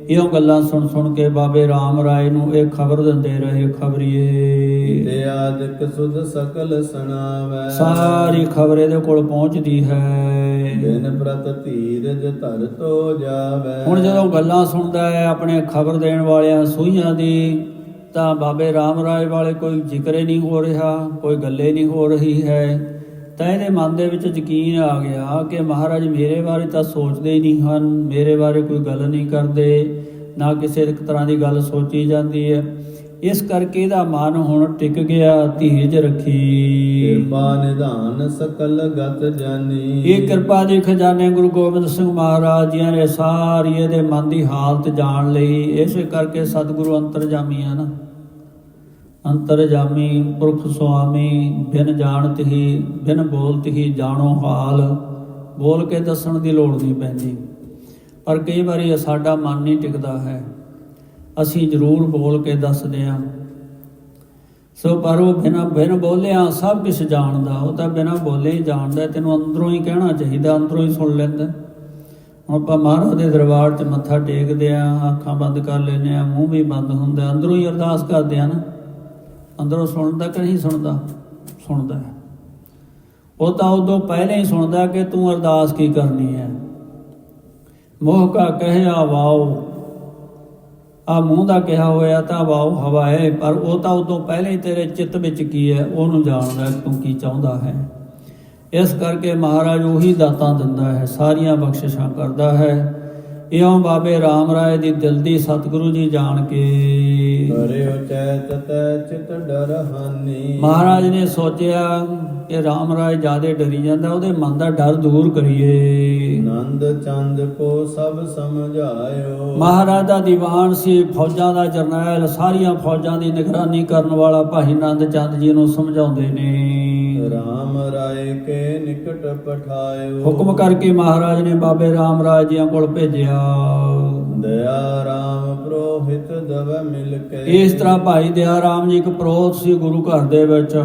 Speaker 2: ਇਹੋ ਗੱਲਾਂ ਸੁਣ ਸੁਣ ਕੇ ਬਾਬੇ ਰਾਮ ਰਾਏ ਨੂੰ ਇਹ ਖਬਰ ਦਿੰਦੇ ਰਹੇ ਖਬਰੀਏ।
Speaker 1: ਤੇ ਆਦਿਕ ਸੁਧ ਸਕਲ ਸੁਣਾਵੈ।
Speaker 2: ਸਾਰੀ ਖਬਰ ਇਹਦੇ ਕੋਲ ਪਹੁੰਚਦੀ ਹੈ।
Speaker 1: ਦਿਨ ਪ੍ਰਤ ਧੀਰਜ ਧਰ ਤੋ ਜਾਵੈ।
Speaker 2: ਹੁਣ ਜਦੋਂ ਗੱਲਾਂ ਸੁਣਦਾ ਹੈ ਆਪਣੇ ਖਬਰ ਦੇਣ ਵਾਲਿਆਂ ਸੂਈਆਂ ਦੀ ਤਾਂ ਬਾਬੇ ਰਾਮ ਰਾਏ ਵਾਲੇ ਕੋਈ ਜ਼ਿਕਰ ਨਹੀਂ ਹੋ ਰਿਹਾ ਕੋਈ ਗੱਲੇ ਨਹੀਂ ਹੋ ਰਹੀ ਹੈ। ਤਾਂ ਇਹਦੇ ਮਨ ਦੇ ਵਿੱਚ ਯਕੀਨ ਆ ਗਿਆ ਕਿ ਮਹਾਰਾਜ ਮੇਰੇ ਬਾਰੇ ਤਾਂ ਸੋਚਦੇ ਹੀ ਨਹੀਂ ਹਨ ਮੇਰੇ ਬਾਰੇ ਕੋਈ ਗੱਲ ਨਹੀਂ ਕਰਦੇ ਨਾ ਕਿਸੇ ਇੱਕ ਤਰ੍ਹਾਂ ਦੀ ਗੱਲ ਸੋਚੀ ਜਾਂਦੀ ਹੈ। ਇਸ ਕਰਕੇ ਇਹਦਾ ਮਨ ਹੁਣ ਟਿਕ ਗਿਆ ਧੀਰਜ ਰੱਖੀ।
Speaker 1: ਕਿਰਪਾ ਨਿਧਾਨ ਸਕਲ ਗਤ ਜਾਨੀ।
Speaker 2: ਇਹ ਕਿਰਪਾ ਦੇ ਖਜ਼ਾਨੇ ਗੁਰੂ ਗੋਬਿੰਦ ਸਿੰਘ ਮਹਾਰਾਜ ਜੀ ਨੇ ਸਾਰੀ ਇਹਦੇ ਮਨ ਦੀ ਹਾਲਤ ਜਾਣ ਲਈ ਇਸੇ ਕਰਕੇ ਸਤਿਗੁਰੂ ਅੰਤਰਜਾਮੀ ਹਨ ਅੰਤਰਜਾਮੀ ਪੁਰਖ ਸੁਆਮੀ, ਬਿਨ ਜਾਣਤ ਹੀ, ਬਿਨ ਬੋਲਤ ਹੀ ਜਾਣੋ ਹਾਲ। ਬੋਲ ਕੇ ਦੱਸਣ ਦੀ ਲੋੜ ਨਹੀਂ ਪੈਂਦੀ। ਪਰ ਕਈ ਵਾਰੀ ਸਾਡਾ ਮਨ ਨਹੀਂ ਟਿਕਦਾ ਹੈ। ਅਸੀਂ ਜ਼ਰੂਰ ਬੋਲ ਕੇ ਦੱਸਦੇ ਹਾਂ। ਸੋ ਪਰ ਉਹ ਬਿਨਾਂ, ਬਿਨ ਬੋਲਿਆ ਸਭ ਕੁਝ ਜਾਣਦਾ। ਉਹ ਤਾਂ ਬਿਨਾਂ ਬੋਲੇ ਹੀ ਜਾਣਦਾ। ਤੈਨੂੰ ਅੰਦਰੋਂ ਹੀ ਕਹਿਣਾ ਚਾਹੀਦਾ, ਅੰਦਰੋਂ ਹੀ ਸੁਣ ਲੈਂਦਾ। ਹੁਣ ਆਪਾਂ ਮਹਾਰਾਜ ਦੇ ਦਰਬਾਰ 'ਚ ਮੱਥਾ ਟੇਕਦੇ ਆ ਅੱਖਾਂ ਬੰਦ ਕਰ ਲੈਨੇ ਆ ਮੂੰਹ ਵੀ ਬੰਦ ਹੁੰਦਾ, ਅੰਦਰੋਂ ਹੀ ਅਰਦਾਸ ਕਰਦੇ ਆ ਨਾ। ਅੰਦਰੋਂ ਸੁਣਦਾ ਕਿ ਨਹੀਂ ਸੁਣਦਾ? ਸੁਣਦਾ ਹੈ। ਉਹ ਤਾਂ ਉਦੋਂ ਪਹਿਲਾਂ ਹੀ ਸੁਣਦਾ ਕਿ ਤੂੰ ਅਰਦਾਸ ਕੀ ਕਰਨੀ ਹੈ? ਮੋਹ ਕਾ ਕਹਿਆ ਵਾਓ ਆ ਮੂੰਹ ਦਾ ਕਿਹਾ ਹੋਇਆ ਤਾਂ ਵਾਓ ਹਵਾ ਹੈ, ਪਰ ਉਹ ਤਾਂ ਉਦੋਂ ਪਹਿਲਾਂ ਹੀ ਤੇਰੇ ਚਿੱਤ ਵਿੱਚ ਕੀ ਹੈ, ਉਹਨੂੰ ਜਾਣਦਾ ਤੂੰ ਕੀ ਚਾਹੁੰਦਾ ਹੈ। ਇਸ ਕਰਕੇ ਮਹਾਰਾਜ ਉਹੀ ਦਾਤਾਂ ਦਿੰਦਾ ਹੈ, ਸਾਰੀਆਂ ਬਖਸ਼ਿਸ਼ਾਂ ਕਰਦਾ ਹੈ। ਇਉਂ ਬਾਬੇ RAM ਰਾਏ ਦੀ ਦਿਲ ਦੀ ਸਤਿਗੁਰੂ ਜੀ ਜਾਣ ਕੇ।
Speaker 1: ਕਰਿਓ ਚੈਤ ਤੈ ਚਿਤ ਡਰ ਹਾਨੀ
Speaker 2: ਮਹਾਰਾਜ ਨੇ ਸੋਚਿਆ ਕਿ ਰਾਮ ਰਾਜ ਜਿਆਦੇ ਡਰੀ ਜਾਂਦਾ ਉਹਦੇ ਮਨ ਦਾ ਡਰ ਦੂਰ ਕਰੀਏ।
Speaker 1: ਨੰਦ ਚੰਦ ਕੋ ਸਭ ਸਮਝਾਇਓ।
Speaker 2: ਮਹਾਰਾਜ ਦਾ ਦੀਵਾਨ ਸੀ ਫੌਜਾਂ ਦਾ ਜਰਨੈਲ ਸਾਰੀਆਂ ਫੌਜਾਂ ਦੀ ਨਿਗਰਾਨੀ ਕਰਨ ਵਾਲਾ ਭਾਈ ਨੰਦ ਚੰਦ ਜੀ ਨੂੰ ਸਮਝਾਉਂਦੇ ਨੇ।
Speaker 1: ਰਾਮ ਰਾਏ ਕੇ ਨਿਕਟ ਪਠਾਇਓ।
Speaker 2: ਹੁਕਮ ਕਰਕੇ ਮਹਾਰਾਜ ਨੇ ਬਾਬੇ ਰਾਮ ਰਾਜ ਜੀਆਂ ਕੋਲ ਭੇਜਿਆ।
Speaker 1: ਦਇਆ ਰਾਮ ਪ੍ਰੋਹਿਤ ਦਵ ਮਿਲ ਕੇ।
Speaker 2: ਇਸ ਤਰ੍ਹਾਂ ਭਾਈ ਦਇਆ ਰਾਮ ਜੀ ਇੱਕ ਪ੍ਰੋਤ ਸੀ ਗੁਰੂ ਘਰ ਦੇ ਵਿੱਚ।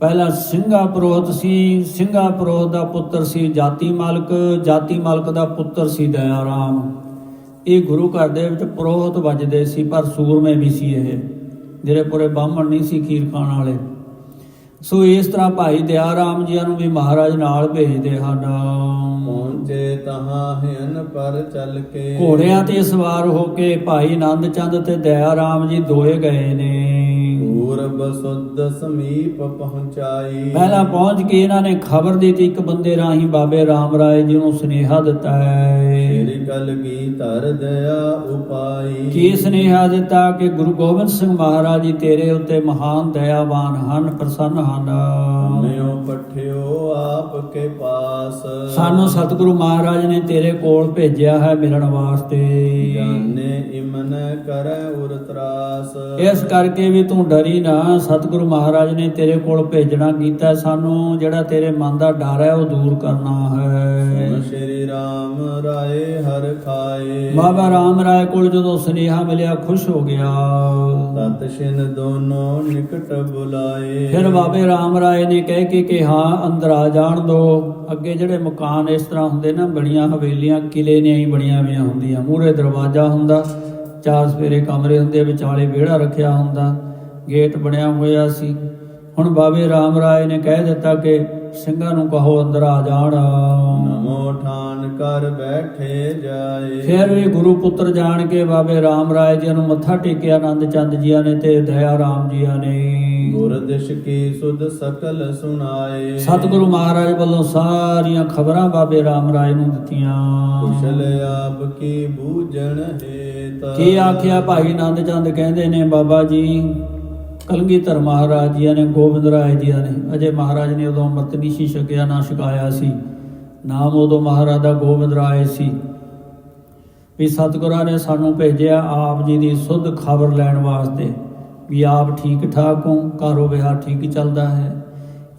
Speaker 2: ਪਹਿਲਾ ਸਿੰਘਾ ਪ੍ਰੋਤ ਸੀ ਸਿੰਘਾ ਪ੍ਰੋਤ ਦਾ ਪੁੱਤਰ ਸੀ ਜਾਤੀ ਮਾਲਕ ਜਾਤੀ ਮਾਲਕ ਦਾ ਪੁੱਤਰ ਸੀ ਦਇਆ ਰਾਮ। ਇਹ ਗੁਰੂ ਘਰ ਦੇ ਵਿੱਚ ਪ੍ਰੋਹਤ ਵੱਜਦੇ ਸੀ ਪਰ ਸੂਰਮੇ ਵੀ ਸੀ ਇਹ ਜਿਹੜੇ ਪੂਰੇ ਬਾਹਮਣ ਨਹੀਂ ਸੀ ਖੀਰ ਖਾਣ ਵਾਲੇ। ਸੋ ਇਸ ਤਰ੍ਹਾਂ ਭਾਈ ਦਇਆ ਰਾਮ ਜੀਆਂ ਨੂੰ ਵੀ ਮਹਾਰਾਜ ਨਾਲ ਭੇਜਦੇ ਹਨ।
Speaker 1: ਪਹੁੰਚੇ ਤਹਾਂ ਹਿਨ ਪਰ ਚੱਲ ਕੇ।
Speaker 2: ਘੋੜਿਆਂ ਤੇ ਸਵਾਰ ਹੋ ਕੇ ਭਾਈ ਆਨੰਦ ਚੰਦ ਤੇ ਦਇਆ ਰਾਮ ਜੀ ਦੋਏ ਗਏ ਨੇ।
Speaker 1: ਸੁਧ ਸਮੀਪ ਪਹੁੰਚਾਈ।
Speaker 2: ਪਹਿਲਾਂ ਪਹੁੰਚ ਕੇ ਇਹਨਾਂ ਨੇ ਖਬਰ ਦਿੱਤੀ ਇੱਕ ਬੰਦੇ ਰਾਹੀਂ ਬਾਬੇ ਰਾਮ ਰਾਏ ਜੀ ਨੂੰ ਸੁਨੇਹਾ ਦਿੱਤਾ ਹੈ।
Speaker 1: ਤੇਰੀ ਕਲ ਕੀ ਧਰ ਦਇਆ ਉਪਾਈ।
Speaker 2: ਕੀ ਸੁਨੇਹਾ ਦਿੱਤਾ ਕਿ ਗੁਰੂ ਗੋਬਿੰਦ ਸਿੰਘ ਮਹਾਰਾਜ ਜੀ ਤੇਰੇ ਉੱਤੇ ਮਹਾਨ ਦਇਆਵਾਨ ਹਨ ਪ੍ਰਸੰਨ ਹਨ।
Speaker 1: ਨਿਉ ਪਠਿਓ ਆਪ ਕੇ ਪਾਸ।
Speaker 2: ਸਾਨੂੰ ਸਤਿਗੁਰੂ ਮਹਾਰਾਜ ਨੇ ਤੇਰੇ ਕੋਲ ਭੇਜਿਆ ਹੈ ਮਿਲਣ ਵਾਸਤੇ।
Speaker 1: ਜਾਣੇ ਇਮਨ ਕਰੈ ਤਰਾਸ।
Speaker 2: ਇਸ ਕਰਕੇ ਵੀ ਤੂੰ ਡਰੀ ਨਾ। ਸਤਿਗੁਰੂ ਮਹਾਰਾਜ ਨੇ ਤੇਰੇ ਕੋਲ ਭੇਜਣਾ ਕੀਤਾ। ਸਾਨੂੰ। ਜਿਹੜਾ ਤੇਰੇ ਮਨ ਦਾ ਡਰ ਹੈ ਉਹ ਦੂਰ ਕਰਨਾ ਹੈ।
Speaker 1: ਸੁਨ ਸ਼੍ਰੀ ਰਾਮ ਰਾਏ ਹਰ ਖਾਏ।
Speaker 2: ਬਾਬਾ ਰਾਮ ਰਾਏ ਕੋਲ ਜਦੋਂ ਸੁਨੇਹਾ ਮਿਲਿਆ ਖੁਸ਼ ਹੋ ਗਿਆ।
Speaker 1: ਤਤ ਛਿਨ ਦੋਨੋਂ ਨਿਕਟ ਬੁਲਾਏ।
Speaker 2: ਫਿਰ ਬਾਬੇ ਰਾਮ ਰਾਏ ਨੇ ਕਹਿ ਕੇ ਕਿ ਹਾਂ ਅੰਦਰ ਆ ਜਾਣ ਦੋ। ਅੱਗੇ ਜਿਹੜੇ ਮਕਾਨ ਇਸ ਤਰ੍ਹਾਂ ਹੁੰਦੇ ਨਾ ਬੜੀਆਂ ਹਵੇਲੀਆਂ ਕਿਲੇ ਨੇ ਹੀ ਬਣੀਆਂ ਹੋਈਆਂ ਹੁੰਦੀਆਂ। ਮੂਹਰੇ ਦਰਵਾਜ਼ਾ ਹੁੰਦਾ। ਚਾਰ ਸਵੇਰੇ ਕਮਰੇ ਹੁੰਦੇ ਵਿਚਾਲੇ ਵਿਹੜਾ ਰੱਖਿਆ ਹੁੰਦਾ, ਗੇਟ ਬਣਿਆ ਹੋਇਆ ਸੀ। ਹੁਣ ਬਾਬੇ ਰਾਮ ਰਾਏ ਨੇ ਕਹਿ ਦਿੱਤਾ ਕਿ ਸਿੰਘਾਂ ਨੂੰ ਕਹੋ ਅੰਦਰ ਆ ਜਾਣ।
Speaker 1: ਨਮੋ ਠਾਨ ਕਰ ਬੈਠੇ ਜਾਏ।
Speaker 2: ਫਿਰ ਵੀ ਗੁਰੂ ਪੁੱਤਰ ਜਾਣ ਕੇ ਬਾਬੇ ਰਾਮ ਰਾਏ ਜੀ ਨੂੰ ਮੱਥਾ ਟੇਕਿਆ ਆਨੰਦ ਚੰਦ ਜੀਆਂ ਨੇ ਤੇ ਦਇਆ ਰਾਮ ਜੀਆਂ ਨੇ।
Speaker 1: ਗੁਰਦਿਸ਼ ਕੀ ਸੁਧ ਸਕਲ ਸੁਣਾਏ।
Speaker 2: ਸਤਿਗੁਰੂ ਮਹਾਰਾਜ ਵੱਲੋਂ ਸਾਰੀਆਂ ਖਬਰਾਂ ਬਾਬੇ ਰਾਮ ਰਾਏ ਨੂੰ ਦਿੱਤੀਆਂ।
Speaker 1: ਕੁਸ਼ਲ ਆਪ ਕੀ ਬੂਝਣ ਹੇਤ।
Speaker 2: ਕੀ ਆਖਿਆ ਭਾਈ ਆਨੰਦ ਚੰਦ ਕਹਿੰਦੇ ਨੇ ਬਾਬਾ ਜੀ? ਕਲਗੀਧਰ ਮਹਾਰਾਜ ਜੀ ਨੇ, ਗੋਬਿੰਦ ਰਾਏ ਜੀ ਨੇ, ਅਜੇ ਮਹਾਰਾਜ ਨੇ ਉਦੋਂ ਅੰਮ੍ਰਿਤ ਨਹੀਂ ਸੀ ਛਕਿਆ, ਨਾ ਛਕਾਇਆ ਸੀ। ਨਾਮ ਉਦੋਂ ਮਹਾਰਾਜ ਦਾ ਗੋਬਿੰਦ ਰਾਏ ਸੀ। ਵੀ ਸਤਿਗੁਰਾਂ ਨੇ ਸਾਨੂੰ ਭੇਜਿਆ ਆਪ ਜੀ ਦੀ ਸੁੱਧ ਖਬਰ ਲੈਣ ਵਾਸਤੇ, ਵੀ ਆਪ ਠੀਕ ਠਾਕ ਹੋ ਕਾਰੋ ਵਿਹਾਰ ਠੀਕ ਚੱਲਦਾ ਹੈ।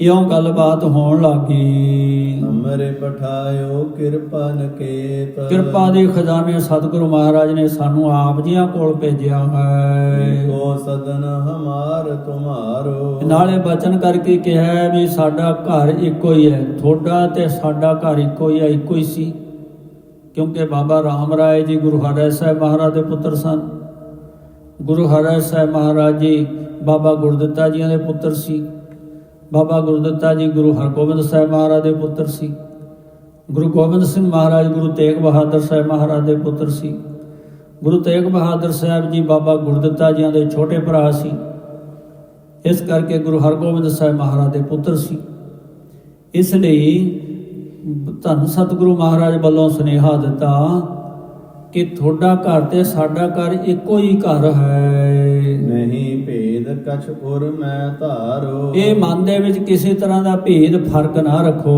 Speaker 2: ਇਉਂ ਗੱਲਬਾਤ ਹੋਣ ਲੱਗੀ।
Speaker 1: ਅਮਰੇ ਪਠਾਇਓ ਕਿਰਪਾ ਨਕੇਤ।
Speaker 2: ਕਿਰਪਾ ਦੇ ਖਜ਼ਾਨੇ ਸਤਿਗੁਰੂ ਮਹਾਰਾਜ ਨੇ ਸਾਨੂੰ ਆਪ ਜੀਆਂ ਕੋਲ ਭੇਜਿਆ ਹੈ।
Speaker 1: ਕੋ ਸਦਨ ਹਮਾਰ ਤੁਮਾਰੋ।
Speaker 2: ਨਾਲੇ ਬਚਨ ਕਰਕੇ ਕਿਹਾ ਵੀ ਸਾਡਾ ਘਰ ਇੱਕੋ ਹੀ ਹੈ। ਤੁਹਾਡਾ ਤੇ ਸਾਡਾ ਘਰ ਇੱਕੋ ਹੀ ਹੈ ਇੱਕੋ ਹੀ ਸੀ। ਕਿਉਂਕਿ ਬਾਬਾ ਰਾਮ ਰਾਏ ਜੀ ਗੁਰੂ ਹਰਿ ਸਾਹਿਬ ਮਹਾਰਾਜ ਦੇ ਪੁੱਤਰ ਸਨ। ਗੁਰੂ ਹਰਿ ਸਾਹਿਬ ਮਹਾਰਾਜ ਜੀ ਬਾਬਾ ਗੁਰਦਿੱਤਾ ਜੀਆਂ ਦੇ ਪੁੱਤਰ ਸੀ। ਬਾਬਾ ਗੁਰਦਿੱਤਾ ਜੀ ਗੁਰੂ ਹਰਗੋਬਿੰਦ ਸਾਹਿਬ ਮਹਾਰਾਜ ਦੇ ਪੁੱਤਰ ਸੀ। ਗੁਰੂ ਗੋਬਿੰਦ ਸਿੰਘ ਮਹਾਰਾਜ, ਗੁਰੂ ਤੇਗ ਬਹਾਦਰ ਸਾਹਿਬ ਮਹਾਰਾਜ ਦੇ ਪੁੱਤਰ ਸੀ। ਗੁਰੂ ਤੇਗ ਬਹਾਦਰ ਸਾਹਿਬ ਜੀ ਬਾਬਾ ਗੁਰਦਿੱਤਾ ਜੀਆਂ ਦੇ ਛੋਟੇ ਭਰਾ ਸੀ। ਇਸ ਕਰਕੇ ਗੁਰੂ ਹਰਗੋਬਿੰਦ ਸਾਹਿਬ ਮਹਾਰਾਜ ਦੇ ਪੁੱਤਰ ਸੀ। ਇਸ ਲਈ ਧੰਨ ਸਤਿਗੁਰੂ ਮਹਾਰਾਜ ਵੱਲੋਂ ਸੁਨੇਹਾ ਦਿੱਤਾ ਕਿ ਤੁਹਾਡਾ ਘਰ ਤੇ ਸਾਡਾ ਘਰ ਇੱਕੋ ਹੀ ਘਰ ਹੈ।
Speaker 1: ਨਹੀਂ ਭੇਦ ਕਛ ਉਰ ਮੈਂ ਧਾਰੋ।
Speaker 2: ਇਹ ਮਨ ਦੇ ਵਿੱਚ ਕਿਸੇ ਤਰ੍ਹਾਂ ਦਾ ਭੇਦ ਫ਼ਰਕ ਨਾ ਰੱਖੋ।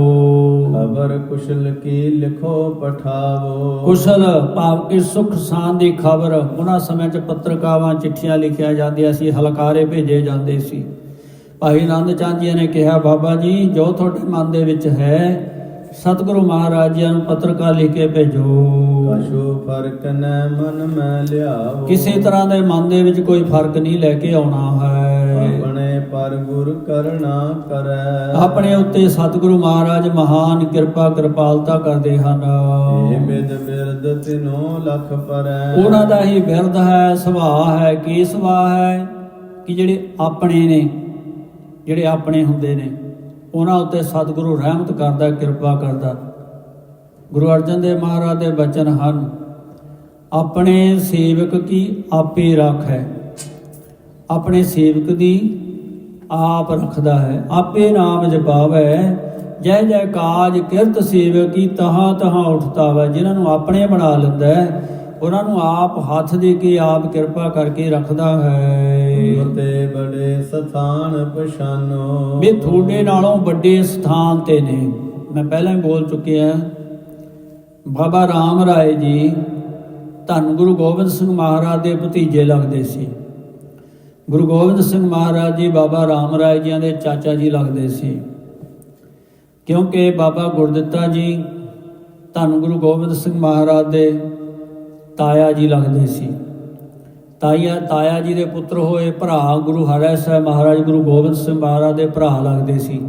Speaker 1: ਖਬਰ ਕੁਸ਼ਲ ਕੀ ਲਿਖੋ ਪਠਾਵੋ।
Speaker 2: ਕੁਸ਼ਲ ਭਾਵ ਕਿ ਸੁਖ ਸਾਨ ਦੀ ਖਬਰ। ਉਹਨਾਂ ਸਮੇਂ 'ਚ ਪੱਤਰਕਾਵਾਂ ਚਿੱਠੀਆਂ ਲਿਖਿਆ ਜਾਂਦੀਆਂ ਸੀ ਹਲਕਾਰੇ ਭੇਜੇ ਜਾਂਦੇ ਸੀ। ਭਾਈ ਆਨੰਦ ਚੰਦ ਜੀ ਨੇ ਕਿਹਾ ਬਾਬਾ ਜੀ ਜੋ ਤੁਹਾਡੇ ਮਨ ਦੇ ਵਿੱਚ ਹੈ ਸਤਿਗੁਰੂ ਮਹਾਰਾਜ ਜੀ ਨੂੰ ਪੱਤਰਕਾਰ ਲਿਖ ਕੇ ਭੇਜੋ।
Speaker 1: ਕਛੂ ਫ਼ਰਕ ਨ ਮਨ ਮੈਂ ਲਿਆਵੋ।
Speaker 2: ਕਿਸੇ ਤਰ੍ਹਾਂ ਦੇ ਮਨ ਦੇ ਵਿੱਚ ਕੋਈ ਫ਼ਰਕ ਨਹੀਂ ਲੈ ਕੇ ਆਉਣਾ ਹੈ।
Speaker 1: ਆਪਣੇ ਪਰ ਗੁਰ ਕਰਣਾ ਕਰੈ।
Speaker 2: ਆਪਣੇ ਉੱਤੇ ਸਤਿਗੁਰੂ ਮਹਾਰਾਜ ਮਹਾਨ ਕਿਰਪਾ ਕਿਰਪਾਲਤਾ ਕਰਦੇ ਹਨ।
Speaker 1: ਇਹ ਬਿਦ ਬਿਰਦ ਤਿਨੋ ਲਖ ਪਰੈ।
Speaker 2: ਉਹਨਾਂ ਦਾ ਹੀ ਬਿਰਧ ਹੈ ਸੁਭਾਅ ਹੈ ਕੀ ਸੁਭਾਅ ਹੈ? ਕਿ ਜਿਹੜੇ ਆਪਣੇ ਨੇ ਜਿਹੜੇ ਆਪਣੇ ਹੁੰਦੇ ਨੇ। ਉਹਨਾਂ ਉੱਤੇ ਸਤਿਗੁਰੂ ਰਹਿਮਤ ਕਰਦਾ, ਕਿਰਪਾ ਕਰਦਾ। ਗੁਰੂ ਅਰਜਨ ਦੇਵ ਮਹਾਰਾਜ ਦੇ ਬਚਨ ਹਨ, ਆਪਣੇ ਸੇਵਕ ਕੀ ਆਪੇ ਰੱਖੈ? ਆਪਣੇ ਸੇਵਕ ਦੀ ਆਪ ਰੱਖਦਾ ਹੈ। ਆਪੇ ਨਾਮ ਜਪਾਵੈ। ਜੈ ਜੈ ਕਾਜ ਕਿਰਤ ਸੇਵਕੀ ਤਹਾਂ ਤਹਾਂ ਉਠਤਾ ਵੈ ਜਿਨ੍ਹਾਂ ਨੂੰ ਆਪਣੇ ਬਣਾ ਲੈਂਦਾ ਹੈ ਉਹਨਾਂ ਨੂੰ ਆਪ ਹੱਥ ਦੇ ਕੇ ਆਪ ਕਿਰਪਾ ਕਰਕੇ ਰੱਖਦਾ ਹੈ।
Speaker 1: ਤੇ ਬੜੇ ਸਥਾਨ ਪਛਾਨੋ।
Speaker 2: ਵੀ ਤੁਹਾਡੇ ਨਾਲੋਂ ਵੱਡੇ ਸਥਾਨ ਤੇ ਨੇ। ਮੈਂ ਪਹਿਲਾਂ ਹੀ ਬੋਲ ਚੁੱਕਿਆ ਬਾਬਾ ਰਾਮ ਰਾਏ ਜੀ ਧੰਨ ਗੁਰੂ ਗੋਬਿੰਦ ਸਿੰਘ ਮਹਾਰਾਜ ਦੇ ਭਤੀਜੇ ਲੱਗਦੇ ਸੀ। ਗੁਰੂ ਗੋਬਿੰਦ ਸਿੰਘ ਮਹਾਰਾਜ ਜੀ ਬਾਬਾ ਰਾਮ ਰਾਏ ਜੀਆਂ ਦੇ ਚਾਚਾ ਜੀ ਲੱਗਦੇ ਸੀ। ਕਿਉਂਕਿ ਬਾਬਾ ਗੁਰਦਿੱਤਾ ਜੀ ਧੰਨ ਗੁਰੂ ਗੋਬਿੰਦ ਸਿੰਘ ਮਹਾਰਾਜ ਦੇ ਤਾਇਆ ਜੀ ਲੱਗਦੇ ਸੀ। ਤਾਇਆ ਤਾਇਆ ਜੀ ਦੇ ਪੁੱਤਰ ਹੋਏ ਭਰਾ ਗੁਰੂ ਹਰਿ ਸਾਹਿਬ ਮਹਾਰਾਜ ਗੁਰੂ ਗੋਬਿੰਦ ਸਿੰਘ ਮਹਾਰਾਜ ਦੇ ਭਰਾ ਲੱਗਦੇ ਸੀ।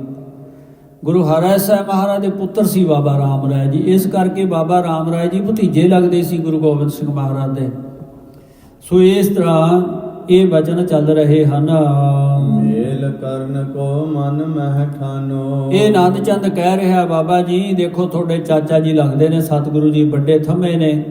Speaker 2: ਗੁਰੂ ਹਰਿ ਸਾਹਿਬ ਮਹਾਰਾਜ ਦੇ ਪੁੱਤਰ ਸੀ ਬਾਬਾ ਰਾਮ ਰਾਏ ਜੀ। ਇਸ ਕਰਕੇ ਬਾਬਾ ਰਾਮ ਰਾਏ ਜੀ ਭਤੀਜੇ ਲੱਗਦੇ ਸੀ ਗੁਰੂ ਗੋਬਿੰਦ ਸਿੰਘ ਮਹਾਰਾਜ ਦੇ। ਸੋ ਇਸ ਤਰ੍ਹਾਂ ਇਹ ਵਚਨ ਚੱਲ ਰਹੇ ਹਨ।
Speaker 1: ਮੇਲ ਕਰਨ ਕੋ ਮਨ ਮਹਿ ਠਾਨੋ।
Speaker 2: ਇਹ ਆਨੰਦ ਚੰਦ ਕਹਿ ਰਿਹਾ ਬਾਬਾ ਜੀ ਦੇਖੋ ਤੁਹਾਡੇ ਚਾਚਾ ਜੀ ਲੱਗਦੇ ਨੇ ਸਤਿਗੁਰੂ ਜੀ ਵੱਡੇ ਥੰਮੇ ਨੇ।